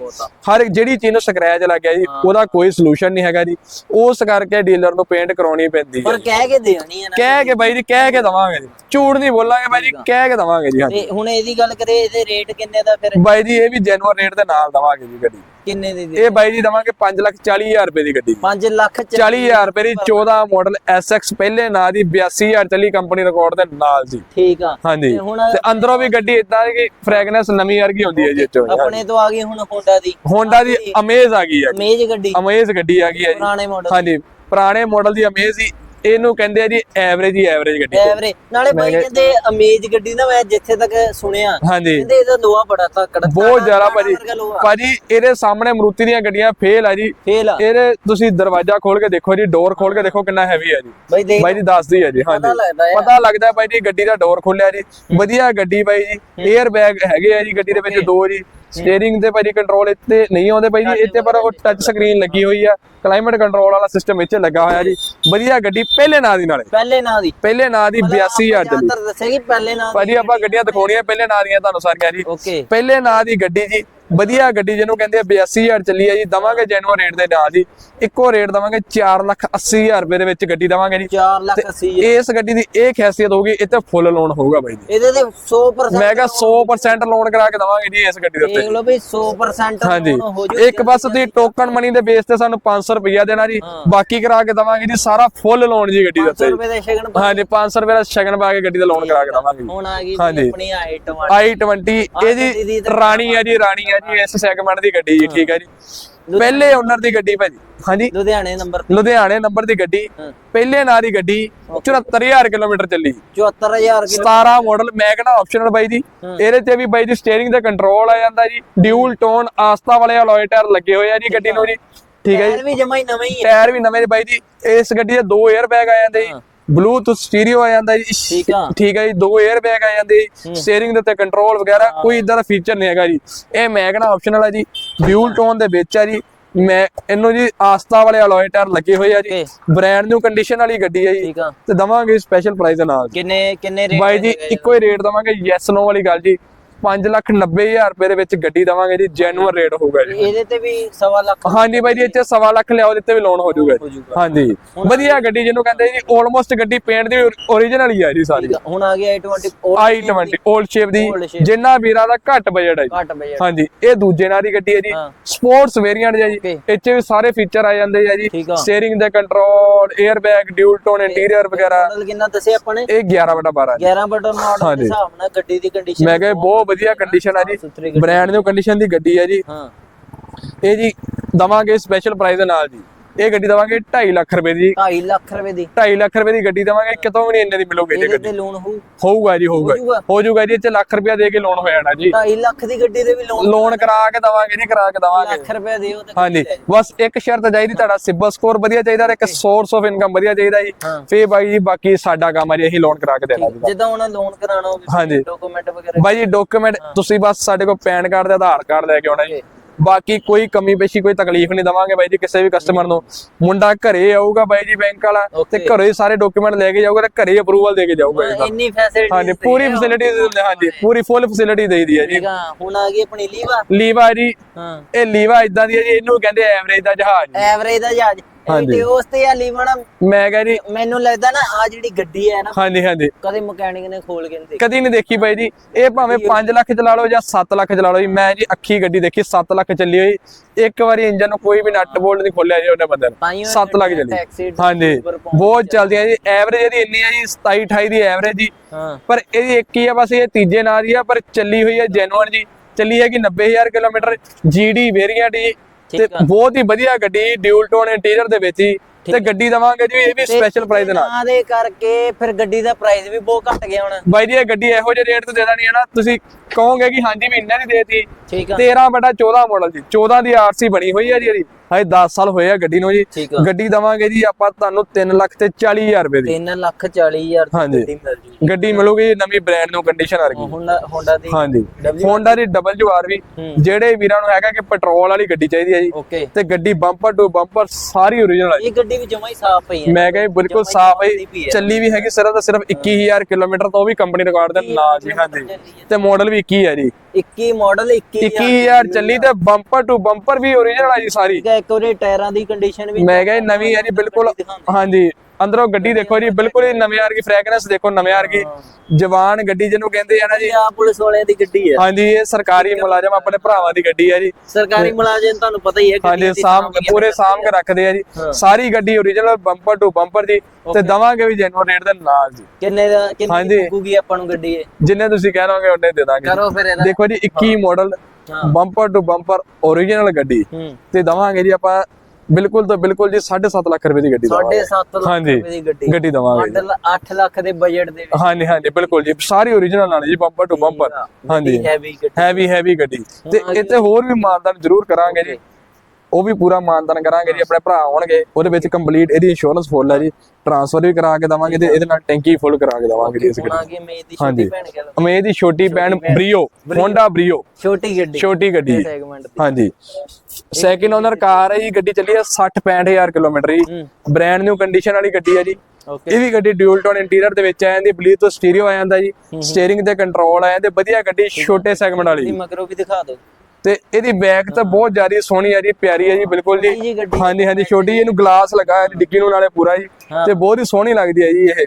ਹਰ ਇੱਕ ਜਿਹੜੀ ਚੀਜ਼ ਨੂੰ ਸਕ੍ਰੈਚ ਲੱਗ ਗਿਆ ਜੀ ਉਹਦਾ ਕੋਈ ਸੋਲੂਸ਼ਨ ਨਹੀਂ ਹੈਗਾ ਜੀ। ਉਸ ਕਰਕੇ ਡੀਲਰ ਨੂੰ ਪੇਂਟ ਕਰਾਉਣੀ ਪੈਂਦੀ ਹੈ ਪਰ ਕਹਿ ਕੇ ਦੇਣੀ ਹੈ ਨਾ ਕਹਿ ਕੇ ਬਾਈ ਜੀ ਕਹਿ ਕੇ ਦਵਾਂਗੇ ਜੀ। ਝੂਠ ਨਹੀਂ ਬੋਲਾਂਗੇ ਬਾਈ ਜੀ ਕਹਿ ਕੇ ਦਵਾਂਗੇ ਜੀ ਹੁਣ ਇਹਦੀ ਗੱਲ ਕਰੇ ਇਹਦੇ ਰੇਟ ਕਿੰਨੇ ਦਾ ਫਿਰ? ਬਾਈ ਜੀ ਇਹ ਵੀ ਜੈਨੂਅਰ ਰੇਟ ਦੇ ਨਾਲ ਦਵਾਂਗੇ ਜੀ ਗੱਡੀ। ਕਿੰਨੇ ਦੀ ਦੇ ਇਹ ਬਾਈ ਜੀ ਦਵਾਂਗੇ 5 ਲੱਖ 40 ਹਜ਼ਾਰ ਰੁਪਏ ਦੀ ਗੱਡੀ 5 ਲੱਖ ਚ 40000 ਰੁਪਏ ਦੀ 14 ਮਾਡਲ SX ਪਹਿਲੇ ਨਾਂ ਦੀ 82000 ਚੱਲੀ ਕੰਪਨੀ ਰਿਕਾਰਡ ਦੇ ਨਾਲ ਜੀ। ਠੀਕ ਆ। ਹਾਂਜੀ। ਤੇ ਅੰਦਰੋਂ ਵੀ ਗੱਡੀ ਇਦਾਂ ਦੀ ਫ੍ਰੈਗਨੈਂਸ ਨਵੀਂ ਵਰਗੀ ਹੁੰਦੀ ਹੈ ਜੀ ਇਹ ਚੋਂ ਆਪਣੇ ਤੋਂ ਆ ਗਈ ਹੁਣ ਹੋਂਡਾ ਦੀ। ਹੋਂਡਾ ਦੀ ਅਮੇਜ਼ ਆ ਗਈ ਹੈ ਮੇਜ ਗੱਡੀ। ਅਮੇਜ਼ ਗੱਡੀ ਆ ਗਈ ਹੈ ਜੀ। ਪੁਰਾਣੇ ਮਾਡਲ ਹਾਂਜੀ। ਪੁਰਾਣੇ ਮਾਡਲ ਦੀ ਅਮੇਜ਼ ਹੀ ਇਹਨੂੰ ਕਹਿੰਦੇ ਆ ਜੀ ਐਵਰੇਜ ਹੀ ਐਵਰੇਜ ਗੱਡੀ ਐਵਰੇ ਨਾਲੇ ਬਾਈ ਕਹਿੰਦੇ ਅਮੇਜ ਗੱਡੀ ਨਾ ਮੈਂ ਜਿੱਥੇ ਤੱਕ ਸੁਣਿਆ ਹਾਂਜੀ। ਕਹਿੰਦੇ ਇਹਦਾ ਲੋਹਾ ਬੜਾ ਤਕੜਾ ਬਹੁਤ ਜ਼ਿਆਦਾ ਭਾਜੀ। ਭਾਜੀ ਇਹਦੇ ਸਾਹਮਣੇ ਮਰੂਤੀ ਦੀਆਂ ਗੱਡੀਆਂ ਫੇਲ ਆ ਜੀ। ਫੇਲ ਆ। ਇਹਦੇ ਤੁਸੀਂ ਦਰਵਾਜ਼ਾ ਖੋਲ ਕੇ ਦੇਖੋ ਜੀ ਡੋਰ ਖੋਲ ਕੇ ਦੇਖੋ ਕਿੰਨਾ ਹੈਵੀ ਹੈ ਜੀ। ਬਾਈ ਜੀ ਦੱਸਦੀ ਹੈ ਜੀ ਹਾਂਜੀ। ਪਤਾ ਲੱਗਦਾ ਬਾਈ ਜੀ ਗੱਡੀ ਦਾ ਡੋਰ ਖੋਲਿਆ ਜੀ। ਵਧੀਆ ਗੱਡੀ ਬਾਈ ਜੀ। 에ਅਰ ਬੈਗ ਹੈਗੇ ਆ ਜੀ ਗੱਡੀ ਦੇ ਵਿੱਚ ਦੋ ਜੀ। ਸਟੀਅਰਿੰਗ ਤੇ ਭਾਜੀ ਕੰਟਰੋਲ ਇੱਥੇ ਨਹੀਂ ਆਉਂਦੇ ਬਾਈ ਜੀ ਇੱਥੇ ਪਰ ਉਹ ਟੱਚ ਸਕਰੀਨ ਲੱਗੀ ਹੋਈ ਆ। ਕਲਾਈਮੇਟ ਕੰਟਰੋਲ ਵਾਲਾ ਸਿਸਟਮ ਇੱਥੇ ਲੱਗਾ ਹੋਇਆ ਜੀ। ਵਧੀਆ ਗੱਡੀ ਪਹਿਲੇ ਨਾਂ ਦੀ ਨਾਲੇ। ਪਹਿਲੇ ਨਾਂ ਦੀ। ਪਹਿਲੇ ਨਾਂ ਦੀ 82000 ਚੱਲੀ। ਜ਼ਿਆਦਾਤਰ ਦੱਸੇਗੀ ਪਹਿਲੇ ਨਾਂ ਭਾਜੀ ਆਪਾਂ ਗੱਡੀਆਂ ਦਿਖਾਉਣੀਆਂ ਪਹਿਲੇ ਨਾਂ ਦੀਆਂ ਤੁਹਾਨੂੰ ਸਾਰੀਆਂ ਜੀ। ਓਕੇ। ਪਹਿਲੇ ਨਾਂ ਦੀ ਗੱਡੀ ਜੀ ਵਧੀਆ ਗੱਡੀ ਜਿਹਨੂੰ ਕਹਿੰਦੇ ਆ 82000 ਚੱਲੀ ਆ ਜੀ ਦਵਾਂਗੇ ਜੈਨੂਅਰ ਰੇਟ ਦੇ ਨਾਲ ਜੀ। ਇੱਕੋ ਰੇਟ ਦਵਾਂਗੇ 4 ਲੱਖ 80000 ਰੁਪਏ ਦੇ ਵਿੱਚ ਗੱਡੀ ਦਵਾਂਗੇ ਜੀ। 4 ਲੱਖ 80 ਇਸ ਗੱਡੀ ਦੀ ਇਹ ਖਾਸੀਅਤ ਹੋਊਗੀ ਇੱਥੇ ਫੁੱਲ ਲੋਨ ਹੋਊਗਾ ਬਾਈ ਜੀ। ਇਹਦੇ ਤੇ 100% ਮੈਂ ਕਿਹਾ 100% ਲੋਨ ਕਰਾ ਕੇ ਦਵਾਂਗੇ ਜੀ ਇਸ ਗੱਡੀ ਦੇ ਉੱਤੇ। ਦੇਖ ਲਓ ਵੀ 100% ਹਾਂਜੀ। ਇੱਕ ਬਸ ਤੁਸੀਂ ਟੋਕਨ ਮਨੀ ਦੇ ਬੇਸ ਤੇ ਸਾਨੂੰ 500 ਰੁਪਇਆ ਦੇਣਾ ਜੀ ਬਾਕੀ ਕਰਾ ਕੇ ਦਵਾਂਗੇ ਜੀ ਸਾਰਾ ਫੁੱਲ ਲੋਨ ਜੀ ਗੱਡੀ ਦੇ 100 ਉੱਤੇ ਰੁਪਏ ਦੇ ਸ਼ਗਨ ਹਾਂਜੀ 500 ਰੁਪਏ ਦਾ ਸ਼ਗਨ ਪਾ ਕੇ ਗੱਡੀ ਦਾ ਲੋਨ ਕਰਾ ਕੇ ਦਵਾਂਗੇ ਹੁਣ ਆ ਗਈ ਆਪਣੀ ਆਈਟਮ i20 ਇਹ ਜੀ ਰਾਣੀ ਹੈ ਜੀ ਰਾਣੀ ਹੈ ਜੀ ਇਸ ਸੈਗਮੈਂਟ ਦੀ ਗੱਡੀ ਜੀ ਠੀਕ ਹੈ ਜੀ। ਪਹਿਲੇ ਓਨਰ ਦੀ ਗੱਡੀ ਭਾਜੀ ਹਾਂਜੀ। ਲੁਧਿਆਣੇ ਨੰਬਰ ਲੁਧਿਆਣੇ ਨੰਬਰ ਦੀ ਗੱਡੀ। ਪਹਿਲੇ ਨਾਂ ਦੀ ਗੱਡੀ 74000 ਕਿਲੋਮੀਟਰ ਚੱਲੀ। 74000 ਕਿਲੋ 17 ਮਾਡਲ ਮੈਗਨਾ ਆਪਸ਼ਨਲ ਬਾਈ ਜੀ ਇਹਦੇ ਤੇ ਵੀ ਬਾਈ ਜੀ ਸਟੀਅਰਿੰਗ ਦਾ ਕੰਟਰੋਲ ਆ ਜਾਂਦਾ ਜੀ। ਡਿਊਲ ਟੋਨ ਆਸਤਾ ਵਾਲੇ ਅਲੋਏ ਟਾਇਰ ਲੱਗੇ ਹੋਏ ਆ ਜੀ ਗੱਡੀ ਨੂੰ ਜੀ। ਠੀਕ ਹੈ ਜੀ। ਟਾਇਰ ਵੀ ਜਮਾ ਹੀ ਨਵਾਂ ਹੀ ਹੈ ਟਾਇਰ ਵੀ ਨਵੇਂ ਨੇ ਬਾਈ ਜੀ। ਇਸ ਗੱਡੀ ਦੇ ਦੋ 에ਅਰ ਬੈਗ ਆ ਜਾਂਦੇ ਜੀ। ਬਲੂਟੁੱਥ ਸਟੀਰੀਓ ਆ ਜਾਂਦਾ ਜੀ ਠੀਕ ਆ। ਠੀਕ ਹੈ ਜੀ ਦੋ 에ਅਰ ਬੈਗ ਆ ਜਾਂਦੇ ਸਟੀਅਰਿੰਗ ਦੇ ਉੱਤੇ ਕੰਟਰੋਲ ਵਗੈਰਾ ਕੋਈ ਇਦਾਂ ਦਾ ਫੀਚਰ ਨਹੀਂ ਹੈਗਾ ਜੀ। ਇਹ ਮੈਗਨਾ ਆਪਸ਼ਨਲ ਹੈ ਜੀ ਡਿਊਲ ਟੋਨ ਦੇ ਵਿੱਚ ਆ ਜੀ ਮੈਂ ਇਹਨੂੰ ਜੀ ਆਸਤਾ ਵਾਲੇ ਅਲੋਏ ਟਾਇਰ ਲੱਗੇ ਹੋਏ ਆ ਜੀ. ਬ੍ਰਾਂਡ ਨਿਊ ਕੰਡੀਸ਼ਨ ਵਾਲੀ ਗੱਡੀ ਹੈ ਜੀ ਆ। ਤੇ ਦਵਾਂਗੇ ਸਪੈਸ਼ਲ ਪ੍ਰਾਈਸ ਨਾਲ। ਕਿੰਨੇ ਕਿੰਨੇ ਰੇਟ ਬਾਈ ਜੀ ਇੱਕੋ ਹੀ ਰੇਟ ਦਵਾਂਗੇ ਯੈਸ ਨੋ ਵਾਲੀ ਗੱਲ ਜੀ। 590000 ਰੁਪਏ ਦੇ ਵਿੱਚ ਗੱਡੀ ਦਵਾਂਗੇ ਜੀ ਜੈਨੂਅਰ ਰੇਟ ਹੋਊਗਾ ਜੀ। ਇਹਦੇ ਤੇ ਵੀ ਸਵਾ ਲੱਖ ਹਾਂਜੀ ਬਾਈ ਜੀ ਇੱਥੇ ਸਵਾ ਲੱਖ ਲਿਆਓ ਦਿੱਤੇ ਵੀ ਲੋਨ ਹੋ ਜਾਊਗਾ। ਹਾਂਜੀ। ਵਧੀਆ ਗੱਡੀ ਜਿਹਨੂੰ ਕਹਿੰਦੇ ਜੀ ਆਲਮੋਸਟ ਗੱਡੀ ਪੇਂਟ ਦੀ ਓਰੀਜਨਲ ਹੀ ਆ ਜੀ ਸਾਰੀ। ਹੁਣ ਆ ਗਿਆ i20 i20 올ਡ ਸ਼ੇਪ ਦੀ। ਜਿੰਨਾ ਵੀਰਾਂ ਦਾ ਘੱਟ ਬਜਟ ਹੈ ਜੀ। ਘੱਟ ਬਜਟ ਹਾਂਜੀ ਇਹ ਦੂਜੇ ਨਾਂ ਦੀ ਗੱਡੀ ਹੈ ਜੀ। ਸਪੋਰਟਸ ਵੇਰੀਐਂਟ ਹੈ ਜੀ। ਇੱਥੇ ਵੀ ਸਾਰੇ ਫੀਚਰ ਆ ਜਾਂਦੇ ਆ ਜੀ। ਸਟੀਅਰਿੰਗ ਦੇ control air bag dual tone interior ਵਗੈਰਾ ਕਿੰਨਾ ਦੱਸਿਆ ਆਪਾਂ ਨੇ? ਇਹ 11 ਬਟਾ 12 ਜੀ। 11 ਬਟਨ ਮਾਡਲ ਦੇ ਹਾਂਜੀ। ਹਿਸਾਬ ਨਾਲ ਗੱਡੀ ਦੀ ਕੰਡੀਸ਼ਨ ਮੈਂ ਕਿਹਾ ਬਹੁਤ ਵਧੀਆ ਕੰਡੀਸ਼ਨ ਆ ਜੀ। ਬ੍ਰਾਂਡ ਨਿਊ ਕੰਡੀਸ਼ਨ ਦੀ ਗੱਡੀ ਹੈ ਜੀ। ਹਾਂ। ਇਹ ਜੀ ਦਵਾਂਗੇ ਸਪੈਸ਼ਲ ਪ੍ਰਾਈਸ ਦੇ ਨਾਲ ਜੀ। ਇਹ ਗੱਡੀ ਦਵਾਂਗੇ 2.5 ਲੱਖ ਰੁਪਏ ਦੀ। 2.5 ਲੱਖ ਰੁਪਏ ਦੀ। 2.5 ਲੱਖ ਰੁਪਏ ਦੀ ਗੱਡੀ ਦਵਾਂਗੇ ਕਿਤੋਂ ਵੀ ਨਹੀਂ ਇੰਨੇ ਦੀ ਮਿਲੂਗੀ ਜੀ ਗੱਡੀ। ਤੇ ਲੋਨ ਹੋਊ। ਹੋਊਗਾ ਜੀ ਹੋਊਗਾ। ਹੋ ਜਾਊਗਾ? ਜੀ ਚ ਲੱਖ ਰੁਪਏ ਦੇ ਕੇ ਲੋਨ ਹੋ ਜਾਣਾ ਜੀ। 2.5 ਲੱਖ ਦੀ ਗੱਡੀ ਦੇ ਵੀ ਲੋਨ ਲੋਨ ਕਰਾ ਕੇ ਦਵਾਂਗੇ ਜੀ ਕਰਾ ਕੇ ਦਵਾਂਗੇ। ਲੱਖ ਰੁਪਏ ਦਿਓ ਤੇ ਹਾਂਜੀ। ਬਸ ਇੱਕ ਸ਼ਰਤ ਚਾਹੀਦੀ ਤੁਹਾਡਾ ਸਿਬਲ ਸਕੋਰ ਵਧੀਆ ਚਾਹੀਦਾ ਤੇ ਇੱਕ ਸੋਰਸ ਆਫ ਇਨਕਮ ਵਧੀਆ ਚਾਹੀਦਾ ਜੀ। ਫੇ ਬਾਈ ਜੀ ਬਾਕੀ ਸਾਡਾ ਕੰਮ ਹੈ ਜੀ ਅਸੀਂ ਲੋਨ ਕਰਾ ਕੇ ਦੇਣਾ ਜੀ। ਜਿੱਦਾਂ ਉਹਨਾਂ ਲੋਨ ਕਰਾਣਾ ਹੋਵੇ ਹਾਂਜੀ। ਡਾਕੂਮੈਂਟ ਵਗੈਰਾ ਬਾਈ ਜੀ ਡਾਕੂਮੈਂਟ ਤੁਸੀਂ ਬਸ ਸਾਡੇ ਕੋਲ ਪੈਨ ਕਾਰਡ ਤੇ ਆਧਾਰ ਕਾਰਡ ਲੈ ਕੇ ਆਉਣਾ ਜੀ। ਬਾਕੀ ਕੋਈ ਕਮੀ ਪੇਸ਼ੀ ਕੋਈ ਤਕਲੀਫ ਨਹੀਂ ਦਵਾਂਗੇ ਬਾਈ ਜੀ ਕਿਸੇ ਵੀ ਕਸਟਮਰ ਨੂੰ। ਮੁੰਡਾ ਘਰੇ ਆਊਗਾ ਬਾਈ ਜੀ ਬੈਂਕ ਵਾਲਾ ਤੇ. ਘਰੇ ਸਾਰੇ ਡਾਕੂਮੈਂਟ ਲੈ ਕੇ ਜਾਊਗਾ ਤੇ ਘਰੇ ਅਪਰੂਵਲ ਦੇ ਕੇ ਜਾਊਗਾ। ਇੰਨੀ ਫੈਸਿਲਿਟੀ ਹਾਂਜੀ ਪੂਰੀ ਫੈਸਿਲਿਟੀ ਹਾਂਜੀ ਪੂਰੀ ਫੁੱਲ ਫੈਸਿਲਿਟੀ ਦੇਈਦੀ ਹੈ ਜੀ। ਹੁਣ ਆ ਗਈ ਆਪਣੀ ਲੀਵਾ ਲੀਵਾ ਜੀ। ਹਾਂ। ਇਹ ਲੀਵਾ ਇਦਾਂ ਦੀ ਹੈ ਜੀ ਇਹਨੂੰ ਕਹਿੰਦੇ ਐਵਰੇਜ ਦਾ ਜਹਾਜ਼। ਐਵਰੇਜ ਦਾ ਜਹਾਜ਼। ਹਾਂਜੀ। ਤੇ ਉਸ ਤੇ ਆ ਲੀਵਾ ਨਾ ਮੈਂ ਕਹਾਂ ਜੀ ਮੈਨੂੰ ਲੱਗਦਾ ਨਾ ਆ ਜਿਹੜੀ ਗੱਡੀ ਹੈ ਨਾ ਹਾਂਜੀ ਹਾਂਜੀ। ਕਦੇ ਮਕੈਨਿਕ ਨੇ ਖੋਲ ਕੇ ਨਹੀਂ ਦੇਖੀ। ਕਦੀ ਨਹੀਂ ਦੇਖੀ ਬਾਈ ਜੀ। ਇਹ ਭਾਵੇਂ 5 ਲੱਖ ਚਲਾ ਲਓ ਜਾਂ 7 ਲੱਖ ਚਲਾ ਲਓ ਜੀ ਮੈਂ ਜੀ ਅੱਖੀ ਗੱਡੀ ਦੇਖੀ 7 ਲੱਖ ਚੱਲੀ ਹੋਈ। ਇੱਕ ਵਾਰੀ ਇੰਜਨ ਨੂੰ ਕੋਈ ਵੀ ਨਟ ਬੋਲਟ ਨਹੀਂ ਖੋਲਿਆ ਜੀ ਉਹਨੇ ਬੰਦੇ ਨੂੰ। ਇਹ 7 ਲੱਖ ਚੱਲੀ। ਹਾਂਜੀ। Uber, Puma ਬਹੁਤ ਚੱਲਦੀਆਂ ਜੀ। ਐਵਰੇਜ ਇਹਦੀ ਇੰਨੀ ਹੈ ਜੀ 27 28 ਦੀ ਐਵਰੇਜ ਜੀ। ਹਾਂ। ਪਰ ਇਹਦੀ ਇੱਕ ਹੀ ਆ ਬਸ ਇਹ ਤੀਜੇ ਨਾਂ ਦੀ ਆ ਪਰ ਚੱਲੀ ਹੋਈ ਹੈ ਜੈਨੂਅਨ ਜੀ। ਚੱਲੀ ਹੈ ਕਿ 90000 ਕਿਲੋਮੀਟਰ। ਜੀਡੀ ਵੇਰੀਐਂਟ ਜੀ। ਤੇ। ਬਹੁਤ ਹੀ ਵਧੀਆ ਗੱਡੀ ਡਿਊਲ ਟੋਨ ਇੰਟੀਰੀਅਰ ਦੇ ਵਿੱਚ ਹੀ। ਤੇ ਗੱਡੀ ਦਵਾਂਗੇ ਜੀ ਇਹ ਵੀ ਸਪੈਸ਼ਲ ਪ੍ਰਾਈਸ ਦੇ ਨਾਲ। ਦੇ ਕਰਕੇ ਫਿਰ ਗੱਡੀ ਦਾ ਪ੍ਰਾਈਸ ਵੀ ਬਹੁਤ ਘਟ ਗਿਆ ਹੁਣ। ਬਾਈ ਜੀ ਇਹ ਗੱਡੀ ਇਹੋ ਜਿਹੇ ਰੇਟ ਤੇ ਦੇ ਦੇਣੀ ਹੈ ਨਾ। ਤੁਸੀਂ ਕਹੋਗੇ ਕਿ ਹਾਂਜੀ ਵੀ ਇੰਨਾ ਦੀ ਦੇਤੀ। ਠੀਕ ਆ। 13 ਬਟਾ 14 ਮਾਡਲ ਜੀ। 14 ਦੀ ਆਰਸੀ ਬਣੀ ਹੋਈ ਹੈ ਜੀ ਇਹਦੀ। ਹਜੇ 10 ਸਾਲ ਹੋਏ ਆ ਗੱਡੀ ਨੂੰ ਜੀ। ਆ। ਗੱਡੀ ਦਵਾਂਗੇ ਜੀ ਆਪਾਂ ਤੁਹਾਨੂੰ 3 ਲੱਖ ਤੇ 40000 ਰੁਪਏ ਦੀ। 3 ਲੱਖ 40 ਹਜ਼ਾਰ ਦੀ ਹਾਂਜੀ। ਗੱਡੀ ਮਿਲ ਜੂ ਗੱਡੀ ਮਿਲੂਗੀ ਜੀ ਨਵੀਂ ਬ੍ਰਾਂਡ ਨੂੰ ਕੰਡੀਸ਼ਨ ਵਰਗੀ। ਹੋਂਡਾ ਹੋਂਡਾ ਦੀ ਹਾਂਜੀ। ਹੋਂਡਾ ਦੀ WR ਵੀ। ਹੂੰ। ਜਿਹੜੇ ਵੀਰਾਂ ਨੂੰ ਹੈਗਾ ਕਿ ਪੈਟਰੋਲ ਵਾਲੀ ਗੱਡੀ ਚਾਹੀਦੀ ਹੈ ਜੀ। ਤੇ ਗੱਡੀ ਬੰਪਰ ਟੂ ਬੰਪਰ ਸਾਰੀ ਓਰੀਜਨਲ ਹੈ ਜੀ। ਇਹ ਗੱਡੀ ਵੀ ਜਮਾ ਹੀ ਸਾਫ਼ ਪਈ ਹੈ। ਮੈਂ ਕਹਾਂ ਜੀ ਬਿਲਕੁਲ ਸਾਫ਼ ਹੈ। ਚੱਲੀ ਵੀ ਹੈਗੀ ਸਿਰਫ ਤੇ ਸਿਰਫ 21000 ਕਿਲੋਮੀਟਰ ਤੋਂ ਉਹ ਵੀ ਕੰਪਨੀ ਰਿਕਾਰਡ ਦੇ ਨਾਲ ਜੀ ਹਾਂਜੀ। ਤੇ ਮਾਡਲ ਵੀ 21 ਹੈ ਜੀ। 21 ਮਾਡਲ 21 21000 ਚੱਲੀ ਤੇ ਬੰਪਰ ਟੂ ਬੰਪਰ ਵੀ ਓਰੀਜਨਲ ਹੈ ਜੀ ਸਾਰੀ। ਇੱਕ ਉਹਦੇ ਟਾਇਰਾਂ ਦੀ ਕੰਡੀਸ਼ਨ ਵੀ ਮੈਂ ਕਿਹਾ ਜੀ ਨਵੀਂ ਹੈ ਜੀ ਬਿਲਕੁਲ ਹਾਂਜੀ ਅੰਦਰੋਂ ਗੱਡੀ ਦੇਖੋ ਜੀ ਬਿਲਕੁਲ ਹੀ ਨਵੇਂ ਵਰਗੀ ਫ੍ਰੈਗਨੈਂਸ ਦੇਖੋ ਨਵੇਂ ਵਰਗੀ ਜਵਾਨ ਗੱਡੀ ਜਿਹਨੂੰ ਕਹਿੰਦੇ ਆ ਨਾ ਜੀ। ਪੰਜਾਬ ਪੁਲਿਸ ਵਾਲਿਆਂ ਦੀ ਗੱਡੀ ਹੈ। ਹਾਂਜੀ ਇਹ ਸਰਕਾਰੀ ਮੁਲਾਜ਼ਮ ਆਪਣੇ ਭਰਾਵਾਂ ਦੀ ਗੱਡੀ ਹੈ ਜੀ। ਸਰਕਾਰੀ ਮੁਲਾਜ਼ਮ ਤੁਹਾਨੂੰ ਪਤਾ ਹੀ ਹੈ ਹਾਂਜੀ ਸਾਮ ਪੂਰੇ ਸਾਮ ਕੇ ਰੱਖਦੇ ਆ ਜੀ। ਸਾਰੀ ਗੱਡੀ ਓਰੀਜਨਲ ਬੰਪਰ ਟੂ ਬੰਪਰ ਜੀ। ਤੇ ਦਵਾਂਗੇ ਵੀ ਜੈਨੂਅਲ ਰੇਟ ਦੇ ਨਾਲ ਜੀ। ਕਿੰਨੇ ਦਾ ਕਿੰਨੀ। ਲੱਗੂਗੀ ਆਪਾਂ ਨੂੰ ਗੱਡੀ ਇਹ? ਜਿੰਨੇ ਤੁਸੀਂ ਕਹਿਣੋਗੇ ਉਹਨੇ ਦੇ ਦਾਂਗੇ ਕਰੋ ਫਿਰ ਇਹਦਾ। ਦੇਖੋ ਜੀ 21 model. Bumper to bumper original ਗੱਡੀ। ਤੇ ਦਵਾਂਗੇ ਜੀ ਆਪਾਂ ਬਿਲਕੁਲ ਤੋਂ ਬਿਲਕੁਲ ਜੀ 7.5 ਲੱਖ ਰੁਪਏ ਦੀ ਗੱਡੀ ਦਵਾਂਗੇ। 7.5 ਲੱਖ। ਰੁਪਏ ਦੀ ਗੱਡੀ। ਗੱਡੀ ਦਵਾਂਗੇ ਜੀ। 8 ਲੱਖ ਦੇ ਬਜਟ ਦੇ ਵਿੱਚ। ਹਾਂਜੀ ਹਾਂਜੀ ਬਿਲਕੁਲ ਜੀ। ਸਾਰੀ ਓਰੀਜਨਲ ਨਾਲ ਜੀ ਬੰਪਰ ਟੂ ਬੰਪਰ ਹਾਂਜੀ। ਹੈਵੀ ਗੱਡੀ। ਹੈਵੀ ਹੈਵੀ ਗੱਡੀ। ਤੇ ਇੱਥੇ ਹੋਰ ਵੀ ਮਾਨਦਾਨ ਜ਼ਰੂਰ ਕਰਾਂਗੇ ਜੀ। ਉਹ ਵੀ ਪੂਰਾ ਮਾਨਦਾਨ ਕਰਾਂਗੇ ਜੀ ਆਪਣੇ ਭਰਾ ਆਉਣਗੇ ਉਹਦੇ ਵਿੱਚ ਕੰਪਲੀਟ ਇਹਦੀ ਇੰਸ਼ੋਰੈਂਸ ਫੁੱਲ ਹੈ ਜੀ। ਟ੍ਰਾਂਸਫਰ ਵੀ ਕਰਾ ਕੇ ਦਵਾਂਗੇ ਤੇ ਇਹਦੇ ਨਾਲ ਟੈਂਕੀ ਫੁੱਲ ਕਰਾ ਕੇ ਦਵਾਂਗੇ ਜੀ ਇਸ ਗੱਡੀ ਦੀ। ਹਾਂਜੀ। ਛੋਟੀ ਭੈਣ ਕਹਿ ਅਮੇ ਦੀ ਛੋਟੀ ਭੈਣ ਬਰੀਓ ਹੋਂਡਾ ਬਰੀਓ ਛੋਟੀ ਗੱਡੀ। ਛੋਟੀ ਗੱਡੀ। ਦੀ। ਹਾਂਜੀ। ਸੈਕਿੰਡ ਓਨਰ ਕਾਰ ਹੈ ਜੀ ਗੱਡੀ ਚੱਲੀ ਹੈ 60 65000 ਕਿਲੋਮੀਟਰ ਜੀ। ਬ੍ਰਾਂਡ ਨਿਊ ਕੰਡੀਸ਼ਨ ਵਾਲੀ ਗੱਡੀ ਹੈ ਜੀ। ਇਹ ਵੀ ਗੱਡੀ ਡਿਊਲ ਟੋਨ ਇੰਟੀਰੀਅਰ ਦੇ ਵਿੱਚ ਆ ਜਾਂਦੀ ਬਲੀਟੂਥ ਸਟੀਰੀਓ ਆ ਜਾਂਦਾ ਜੀ। ਸਟੀਅਰਿੰਗ ਤੇ ਕੰਟਰੋਲ ਆ ਜਾਂਦੇ ਵਧੀਆ ਗੱਡੀ ਛੋਟੇ ਸੈਗਮੈਂਟ ਵਾਲੀ। ਦੀ ਮਗਰੋਂ ਵੀ ਦਿਖਾ ਦਿਓ। ਤੇ ਇਹਦੀ ਬੈਕ ਤਾਂ ਬਹੁਤ ਜ਼ਿਆਦਾ ਸੋਹਣੀ ਹੈ ਜੀ ਪਿਆਰੀ ਹੈ ਜੀ ਬਿਲਕੁਲ ਜੀ। ਹਾਂਜੀ ਹਾਂਜੀ ਛੋਟੀ ਇਹਨੂੰ ਗਲਾਸ ਲੱਗਾ ਹੈ ਡਿੱਗੀ ਨੂੰ ਨਾਲੇ ਪੂਰਾ ਜੀ। ਤੇ ਬਹੁਤ ਹੀ ਸੋਹਣੀ ਲੱਗਦੀ ਹੈ ਜੀ ਇਹ।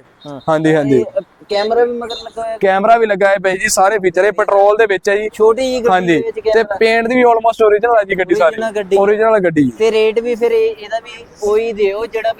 ਹਾਂਜੀ ਹਾਂਜੀ। ਕੈਮਰਾ ਵੀ ਮਗਰ ਲੱਗਾ ਹੋਇਆ। ਕੈਮਰਾ ਵੀ ਲੱਗਾ ਹੈ ਭਾਈ ਜੀ ਸਾਰੇ ਫੀਚਰ ਇਹ ਪੈਟਰੋਲ ਦੇ ਵਿੱਚ ਹੈ ਜੀ। ਛੋਟੀ ਜੀ ਗੱਡੀ ਦੇ ਵਿੱਚ ਤੇ ਪੇਂਟ ਦੀ ਵੀ ਆਲਮੋਸਟ ਓਰੀਜਨਲ ਹੈ ਜੀ ਗੱਡੀ ਸਾਰੀ। ਓਰੀਜਨਲ ਗੱਡੀ। ਤੇ ਰੇਟ ਵੀ ਫਿਰ ਇਹ- ਇਹਦਾ ਵੀ ਉਹੀ ਦਿਓ ਜਿਹੜਾ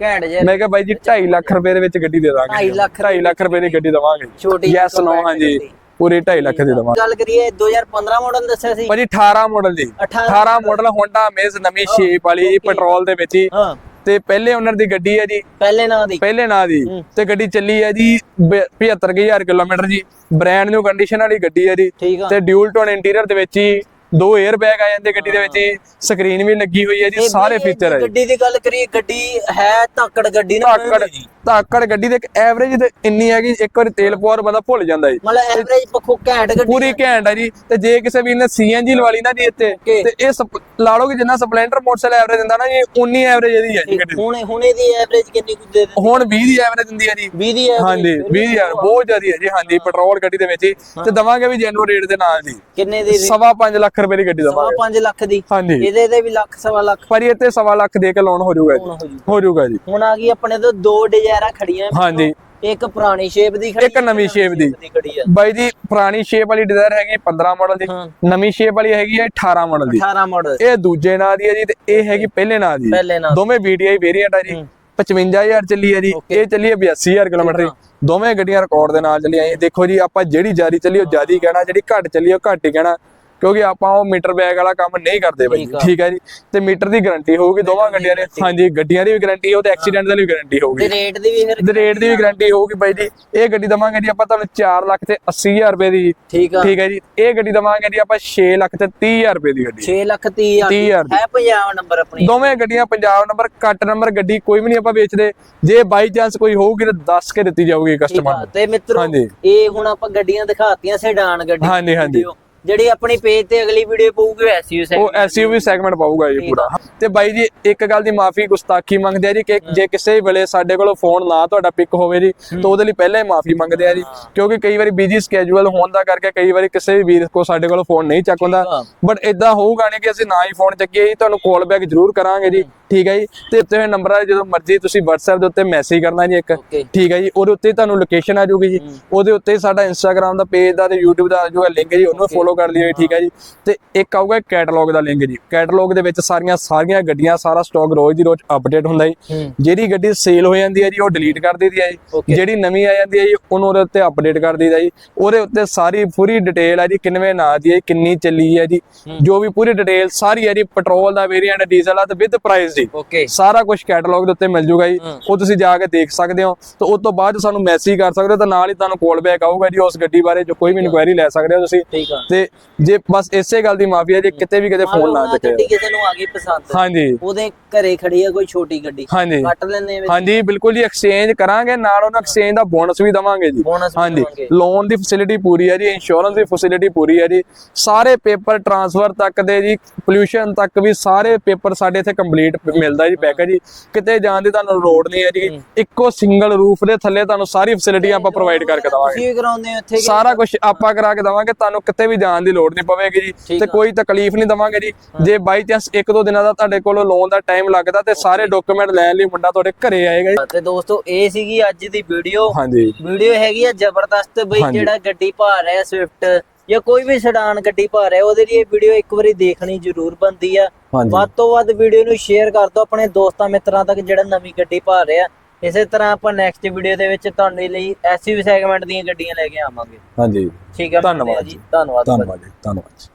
ਘੈਂਟ ਜਿਹਾ। ਮੈਂ ਕਿਹਾ ਬਾਈ ਜੀ 2.5 ਲੱਖ ਰੁਪਏ ਦੇ ਵਿੱਚ ਗੱਡੀ ਦੇ ਦਾਂਗੇ 2.5 ਲੱਖ 2.5 ਲੱਖ ਰੁਪਏ ਦੀ ਗੱਡੀ ਦਵਾਂਗੇ। ਛੋਟੀ ਯੈਸ ਨੋ ਹਾਂਜੀ। ਪੂਰੇ 2.5 ਲੱਖ ਦੇ ਦਵਾਂਗੇ। ਗੱਲ ਕਰੀਏ 2015 ਮਾਡਲ ਦੱਸਿਆ ਸੀ। ਭਾਜੀ 18 ਮਾਡਲ ਜੀ। 18 18 ਮਾਡਲ ਹੋਂਡਾ ਅਮੇਜ਼ ਨਵੀਂ ਸ਼ੇਪ ਵਾਲੀ ਪੈਟਰੋਲ ਦੇ ਵਿੱਚ ਹੀ। ਹਾਂ। ਤੇ ਪਹਿਲੇ ਓਨਰ ਦੀ ਗੱਡੀ ਹੈ ਜੀ। ਪਹਿਲੇ ਨਾਂ ਦੀ। ਪਹਿਲੇ ਨਾਂ ਦੀ। ਤੇ ਗੱਡੀ ਚੱਲੀ ਹੈ ਜੀ 75000 ਕਿਲੋਮੀਟਰ ਜੀ। ਬ੍ਰਾਂਡ ਨਿਊ ਕੰਡੀਸ਼ਨ ਵਾਲੀ ਗੱਡੀ ਹੈ ਜੀ। ਤੇ ਡਿਊਲ ਟੋਨ ਇੰਟੀਰੀਅਰ ਦੇ ਵਿੱਚ ਹੀ ਦੋ 에ਅਰ ਬੈਗ ਆ ਜਾਂਦੇ ਗੱਡੀ ਦੇ ਵਿੱਚ ਸਕਰੀਨ ਵੀ ਲੱਗੀ ਹੋਈ ਹੈ ਜੀ ਸਾਰੇ ਫੀਚਰ ਹੈ ਗੱਡੀ ਦੀ ਗੱਲ ਕਰੀਏ ਗੱਡੀ ਹੈ ਧਾਕੜ ਗੱਡੀ ਨਾ ਧਾਕੜ ਧਾਕੜ ਗੱਡੀ ਦੇ ਇੱਕ ਐਵਰੇਜ ਤੇ ਇੰਨੀ ਹੈ ਕਿ ਇੱਕ ਵਾਰੀ ਤੇਲ ਪਵਾਰ ਬੰਦਾ ਭੁੱਲ ਜਾਂਦਾ ਜੀ। ਮਤਲਬ ਐਵਰੇਜ ਪੱਖੋਂ ਘੈਂਟ ਗੱਡੀ ਪੂਰੀ ਘੈਂਟ ਹੈ ਜੀ ਤੇ ਜੇ ਕਿਸੇ ਵੀਰ ਨੇ ਸੀਐਨਜੀ ਲਵਾ ਲਈ ਨਾ ਜੀ ਇੱਥੇ. ਤੇ ਇਹ ਲਾ ਲਓ ਕਿ ਜਿੰਨਾ ਸਪਲੈਂਡਰ ਮੋਟਰਸਾਈਕਲ ਐਵਰੇਜ ਦਿੰਦਾ ਨਾ ਜੀ ਉਨੀ ਐਵਰੇਜ ਇਹਦੀ ਹੈ ਜੀ ਗੱਡੀ ਦੀ। ਹੁਣ ਹੁਣ ਇਹਦੀ ਐਵਰੇਜ ਕਿੰਨੀ ਕੁ ਦੇ ਦਿੰਦੀ? ਹੁਣ 20 ਦੀ ਐਵਰੇਜ ਦਿੰਦੀ ਹੈ ਜੀ। 20 ਦੀ average? ਹਾਂਜੀ 20 ਯਾਰ ਬਹੁਤ ਜ਼ਿਆਦੀ ਹੈ ਜੀ ਹਾਂਜੀ ਪੈਟਰੋਲ ਗੱਡੀ ਦੇ ਵਿੱਚ ਹੀ। ਤੇ ਦਵਾਂਗੇ ਵੀ ਜੈਨੂਅਲ ਰੇਟ ਦੇ ਨਾਲ ਜੀ। ਕਿੰਨੇ ਦੀ ਸਵਾ 5 ਲੱਖ ਰੁਪਏ ਦੀ ਗੱਡੀ ਦਵਾਂਗੇ। 5 ਲੱਖ ਦੀ? ਹਾਂਜੀ। ਇਹਦੇ ਤੇ ਵੀ ਲੱਖ ਸਵਾ ਲੱਖ? ਪਰ ਇਹ ਤੇ ਸਵਾ ਲੱਖ ਦੇ ਕੇ ਲੋਨ ਹੋ ਜਾਊਗਾ ਜੂ। ਹੋ ਜਾਊਗਾ ਜੀ। ਹੁਣ ਆ ਗਈ ਆਪਣੇ ਤੋਂ ਦੋ ਡਿਜ਼ਾਇਰਾਂ ਖੜੀਆਂ। ਹਾਂਜੀ। ਇੱਕ ਪੁਰਾਣੀ ਸ਼ੇਪ ਦੀ ਖੜੀ ਇੱਕ ਨਵੀਂ shape ਦੀ। ਖੜੀ ਆ ਬਾਈ ਜੀ ਪੁਰਾਣੀ ਸ਼ੇਪ ਵਾਲੀ ਡਿਜ਼ਾਇਰ ਹੈਗੀ 15 ਮਾਡਲ ਦੀ। ਨਵੀਂ ਸ਼ੇਪ ਵਾਲੀ ਹੈਗੀ ਹੈ 18 ਮਾਡਲ ਦੀ। 18 ਮਾਡਲ ਇਹ ਦੂਜੇ ਨਾਂ ਦੀ ਹੈ ਜੀ ਤੇ ਇਹ ਹੈਗੀ ਪਹਿਲੇ ਨਾਂ ਦੀ। ਦੋਵੇਂ VDI ਵੇਰੀਐਂਟ ਆ ਜੀ। 55000 ਚੱਲੀ ਹੈ ਜੀ। ਇਹ ਚੱਲੀ ਹੈ 82000 ਕਿਲੋਮੀਟਰ। ਦੋਵੇਂ ਗੱਡੀਆਂ ਰਿਕਾਰਡ ਦੇ ਨਾਲ ਚੱਲੀਆਂ ਦੇਖੋ ਜੀ ਆਪਾਂ ਜਿਹੜੀ ਜਾਰੀ ਚੱਲੀ ਉਹ ਜਿਆਦੀ ਕਹਿਣਾ ਜਿਹੜੀ ਘੱਟ ਚੱਲੀ ਉਹ ਘੱਟ ਹੀ ਕਹਿਣਾ। ਕਿਉਂਕਿ ਆਪਾਂ ਉਹ ਮੀਟਰ ਬੈਗ ਵਾਲਾ ਕੰਮ ਨਹੀਂ ਕਰਦੇ ਬਾਈ ਠੀਕ ਹੈ ਜੀ? ਤੇ ਮੀਟਰ ਦੀ ਗਾਰੰਟੀ ਹੋਊਗੀ ਦੋਵਾਂ ਗੱਡੀਆਂ ਦੀ ਹਾਂਜੀ ਗੱਡੀਆਂ ਦੀ ਵੀ ਗਾਰੰਟੀ ਹੋ ਤੇ ਐਕਸੀਡੈਂਟ ਦੀ ਵੀ ਗਾਰੰਟੀ ਹੋਊਗੀ। ਤੇ ਰੇਟ ਦੀ ਵੀ ਫਿਰ ਰੇਟ ਦੀ ਵੀ ਗਾਰੰਟੀ ਹੋਊਗੀ ਬਾਈ ਜੀ। ਇਹ ਗੱਡੀ ਦਵਾਂਗੇ ਜੀ ਆਪਾਂ ਤੁਹਾਨੂੰ 4 ਲੱਖ ਤੇ 80000 ਰੁਪਏ ਦੀ। ਠੀਕ ਆ। ਠੀਕ ਹੈ ਜੀ। ਇਹ ਗੱਡੀ ਦਵਾਂਗੇ ਜੀ ਆਪਾਂ 6 ਲੱਖ ਤੇ 30000 ਰੁਪਏ ਦੀ ਗੱਡੀ। 6 ਲੱਖ 30 ਹਜ਼ਾਰ ਦੀ। 30 ਹਜ਼ਾਰ ਦੀ। ਹੈ ਪੰਜਾਬ ਨੰਬਰ ਆਪਣੀ। ਦੋਵੇਂ ਗੱਡੀਆਂ ਪੰਜਾਬ ਨੰਬਰ ਕੱਟ ਨੰਬਰ ਗੱਡੀ ਕੋਈ ਵੀ ਨਹੀਂ ਆਪਾਂ ਵੇਚਦੇ। ਜੇ ਬਾਈ ਚਾਂਸ ਕੋਈ ਹੋਊਗੀ ਤਾਂ ਦੱਸ ਕੇ ਦਿੱਤੀ ਜਾਊਗੀ ਕਸਟਮਰ ਨੂੰ। ਤੇ ਮਿੱਤਰੋ। ਇਹ ਹੁਣ ਆਪਾਂ ਗੱਡੀਆਂ ਦਿਖਾਤੀਆਂ ਸੈਡਾਨ ਗੱਡੀ। ਹਾਂਜੀ, ਹਾਂਜੀ। ਜਿਹੜੀ ਆਪਣੀ ਪੇਜ ਤੇ ਅਗਲੀ ਵੀਡੀਓ ਪਊਗੀ ਐਸਯੂ ਉਹ ਐਸਯੂਵੀ ਸੈਗਮੈਂਟ ਪਾਊਗਾ ਜੀ ਪੂਰਾ। ਤੇ ਬਾਈ ਜੀ ਇੱਕ ਗੱਲ ਦੀ ਮਾਫੀ ਗੁਸਤਾਖੀ ਮੰਗਦੇ ਆ ਜੀ ਕਿ ਜੇ ਕਿਸੇ ਵੀ ਵੇਲੇ ਸਾਡੇ ਕੋਲੋਂ ਫੋਨ ਨਾ ਤੁਹਾਡਾ ਪਿਕ ਹੋਵੇ ਜੀ ਤਾਂ ਉਹਦੇ ਲਈ ਪਹਿਲਾਂ ਹੀ ਮਾਫੀ ਮੰਗਦੇ ਆ ਜੀ। ਕਿਉਂਕਿ ਕਈ ਵਾਰੀ ਬਿਜ਼ੀ ਸਕੇਜੂਲ ਹੋਣ ਦਾ ਕਰਕੇ ਕਈ ਵਾਰੀ ਕਿਸੇ ਵੀ ਵੀਰ ਕੋ ਸਾਡੇ ਕੋਲੋਂ ਫੋਨ ਨਹੀਂ ਚੱਕ ਹੁੰਦਾ। ਆ। ਬਟ ਇਦਾਂ ਹੋਊਗਾ ਨਹੀਂ ਕਿ ਅਸੀਂ ਨਾ ਹੀ ਫੋਨ ਚੱਕੀਏ ਜੀ ਤੁਹਾਨੂੰ ਕਾਲ ਬੈਕ ਜ਼ਰੂਰ ਕਰਾਂਗੇ ਜੀ। ਠੀਕ ਹੈ ਜੀ? ਤੇ ਉੱਤੇ ਹੋਏ ਨੰਬਰ ਆ ਜਦੋਂ ਮਰਜ਼ੀ ਤੁਸੀਂ WhatsApp ਦੇ ਉੱਤੇ ਮੈਸੇਜ ਕਰਨਾ ਜੀ ਇੱਕ। ਠੀਕ ਹੈ ਜੀ? ਉਹਦੇ ਉੱਤੇ ਤੁਹਾਨੂੰ ਲੋਕੇਸ਼ਨ ਆ ਜਾਊਗੀ ਜੀ। ਉਹਦੇ ਉੱਤੇ ਸਾਡਾ ਇੰਸਟਾਗ੍ਰam ਦਾ ਪੇਜ ਦਾ ਤੇ YouTube ਦਾ ਜੋ ਲਿੰਕ ਹੈ ਜੀ ਉਹਨੂੰ ਫੋਲੋ ਕਰ ਲਿਓ ਠੀਕ ਹੈ ਜੀ। ਤੇ ਇੱਕ ਆਊਗਾ ਕੈਟਲੌਗ ਦਾ ਲਿੰਕ ਜੀ। ਕੈਟਲੌਗ ਦੇ ਵਿੱਚ ਸਾਰੀਆਂ ਸਾਰੀਆਂ ਗੱਡੀਆਂ ਸਾਰਾ ਸਟਾਕ ਰੋਜ਼ ਦੀ ਰੋਜ਼ ਅਪਡੇਟ ਹੁੰਦਾ ਜੀ। ਹੂੰ। ਜਿਹੜੀ ਗੱਡੀ ਸੇਲ ਹੋ ਜਾਂਦੀ ਹੈ ਜੀ ਉਹ ਡਿਲੀਟ ਕਰ ਦਈਦੀ ਹੈ ਜੀ. ਜਿਹੜੀ ਨਵੀਂ ਆ ਜਾਂਦੀ ਹੈ ਜੀ ਉਹਨੂੰ ਉਹਦੇ ਉੱਤੇ ਅਪਡੇਟ ਕਰ ਦਈਦਾ ਜੀ। ਉਹਦੇ ਉੱਤੇ ਸਾਰੀ ਪੂਰੀ ਡਿਟੇਲ ਹੈ ਜੀ ਕਿੰਨਵੇਂ ਨਾਂ ਦੀ ਹੈ ਕਿੰਨੀ ਚੱਲੀ ਹੈ ਜੀ। ਜੋ ਵੀ ਪੂਰੀ ਡਿਟੇਲ ਸਾਰੀ ਹੈ ਜੀ ਪੈਟਰੋਲ ਦਾ ਵੇਰੀਐਂਟ ਡੀਜ਼ਲ ਆ ਤੇ ਵਿਦ ਪ੍ਰਾਈਸ ਜੀ। ਸਾਰਾ ਕੁਝ ਕੈਟਲੌਗ ਦੇ ਉੱਤੇ ਮਿਲ ਜੂਗਾ ਜੀ। ਉਹ ਤੁਸੀਂ ਜਾ ਕੇ ਦੇਖ ਸਕਦੇ ਹੋ। ਤੇ ਉਸ ਤੋਂ ਬਾਅਦ ਸਾਨੂੰ ਮੈਸੇਜ ਕਰ ਸਕਦੇ ਹੋ ਤਾਂ ਨਾਲ ਹੀ ਤੁਹਾਨੂੰ ਕਾਲ ਬੈਕ ਆਊਗਾ ਜੀ ਉਸ ਗੱਡੀ ਬਾਰੇ ਜੋ ਕੋਈ ਵੀ ਇਨਕੁਆਇਰੀ ਲੈ ਸਕਦੇ ਹੋ ਤੁਸੀਂ। ਆ। ਤੇ ਜੇ ਬਸ ਇਸੇ ਗੱਲ ਦੀ ਮਾਫੀ ਹੈ ਜੇ ਕਿਤੇ ਵੀ ਕਿਤੇ ਫੋਨ ਨਾ ਗੱਡੀ ਕਿਸੇ ਨੂੰ ਆ ਗਈ ਪਸੰਦ। ਹਾਂਜੀ। ਉਹਦੇ ਘਰੇ ਖੜੀ ਆ ਕੋਈ ਛੋਟੀ ਗੱਡੀ। ਹਾਂਜੀ। ਕੱਟ ਲੈਣੇ ਵਿੱਚ। ਹਾਂਜੀ ਬਿਲਕੁਲ ਜੀ ਐਕਸਚੇਂਜ ਕਰਾਂਗੇ ਨਾਲ ਉਹਨਾਂ ਐਕਸਚੇਂਜ ਦਾ ਬੋਨਸ ਵੀ ਦਵਾਂਗੇ ਜੀ। ਹਾਂਜੀ। ਲੋਨ ਦੀ ਫੈਸਿਲਿਟੀ ਪੂਰੀ ਹੈ ਜੀ ਇੰਸ਼ੋਰੈਂਸ ਦੀ ਫੈਸਿਲਿਟੀ ਪੂਰੀ ਹੈ ਜੀ। ਸਾਰੇ ਪੇਪਰ ਟ੍ਰਾਂਸਫਰ ਤੱਕ ਦੇ ਜੀ ਪੋਲੂਸ਼ਨ ਤੱਕ ਵੀ ਸਾਰੇ ਪੇਪਰ ਸਾਡੇ ਇੱਥੇ ਕੰਪਲੀਟ ਮਿਲਦਾ ਜੀ ਪੈਕੇਜ ਜੀ। ਕਿਤੇ ਜਾਣ ਦੀ ਤੁਹਾਨੂੰ ਲੋੜ ਨਹੀਂ ਹੈ ਜੀ। ਇੱਕੋ ਸਿੰਗਲ ਰੂਫ ਦੇ ਥੱਲੇ ਤੁਹਾਨੂੰ ਸਾਰੀ ਫੈਸਿਲਿਟੀ ਆਪਾਂ ਪ੍ਰੋਵਾਈਡ ਕਰਕੇ ਦਵਾਂਗੇ। ਹੋ ਸਾਰਾ ਕੁਝ ਆਪਾਂ ਕਰਾ ਕੇ ਦਵਾਂਗੇ ਤੁਹਾਨੂੰ ਕਿਤੇ ਵੀ ਜਾਣ ਦੀ ਲੋੜ ਨਹੀਂ ਪਵੇਗੀ ਜੀ। ਤੇ ਕੋਈ ਤਕਲੀਫ ਨਹੀਂ ਦਵਾਂਗੇ ਜੀ। ਜੇ ਬਾਈ ਚਾਂਸ ਇੱਕ ਦੋ ਦਿਨਾਂ ਦਾ ਤੁਹਾਡੇ ਕੋਲੋਂ ਲੋਨ ਦਾ ਟਾਈਮ ਲੱਗਦਾ ਤੇ ਸਾਰੇ ਡਾਕੂਮੈਂਟ ਲੈਣ ਲਈ ਮੁੰਡਾ ਤੁਹਾਡੇ ਘਰੇ ਆਏਗਾ ਜੀ। ਤੇ ਦੋਸਤੋ ਇਹ ਸੀਗੀ ਅੱਜ ਦੀ ਵੀਡੀਓ ਹਾਂਜੀ। ਵੀਡੀਓ ਹੈਗੀ ਆ ਜ਼ਬਰਦਸਤ ਬਈ। ਜਿਹੜਾ ਗੱਡੀ ਭਾ ਰਿਹਾ ਸਵਿਫਟ ਜਾਂ ਕੋਈ ਵੀ ਸਡਾਨ ਗੱਡੀ ਭਾ ਰਿਹਾ ਉਹਦੇ ਲਈ ਇਹ ਵੀਡੀਓ ਇੱਕ ਵਾਰੀ ਦੇਖਣੀ ਜ਼ਰੂਰ ਬੰਦੀ ਆ। ਵੱਧ ਤੋਂ ਵੱਧ ਵੀਡੀਓ ਨੂੰ ਸ਼ੇਅਰ ਕਰ ਦਿਓ ਆਪਣੇ ਦੋਸਤਾਂ ਮਿੱਤਰਾਂ ਤੱਕ ਜਿਹੜਾ ਨਵੀਂ ਗੱਡੀ ਭਾ ਰਿਹਾ। ਇਸੇ ਤਰ੍ਹਾਂ ਆਪਾਂ ਨੈਕਸਟ ਵੀਡੀਓ ਦੇ ਵਿੱਚ ਤੁਹਾਡੇ ਲਈ ਐਸਯੂ ਸੈਗਮੈਂਟ ਦੀਆਂ ਗੱਡੀਆਂ ਲੈ ਕੇ ਆਵਾਂਗੇ। ਹਾਂਜੀ। ਠੀਕ ਹੈ ਧੰਨਵਾਦ ਜੀ। ਧੰਨਵਾਦ। ਧੰਨਵਾਦ ਜੀ ਧੰਨਵਾਦ ਜੀ।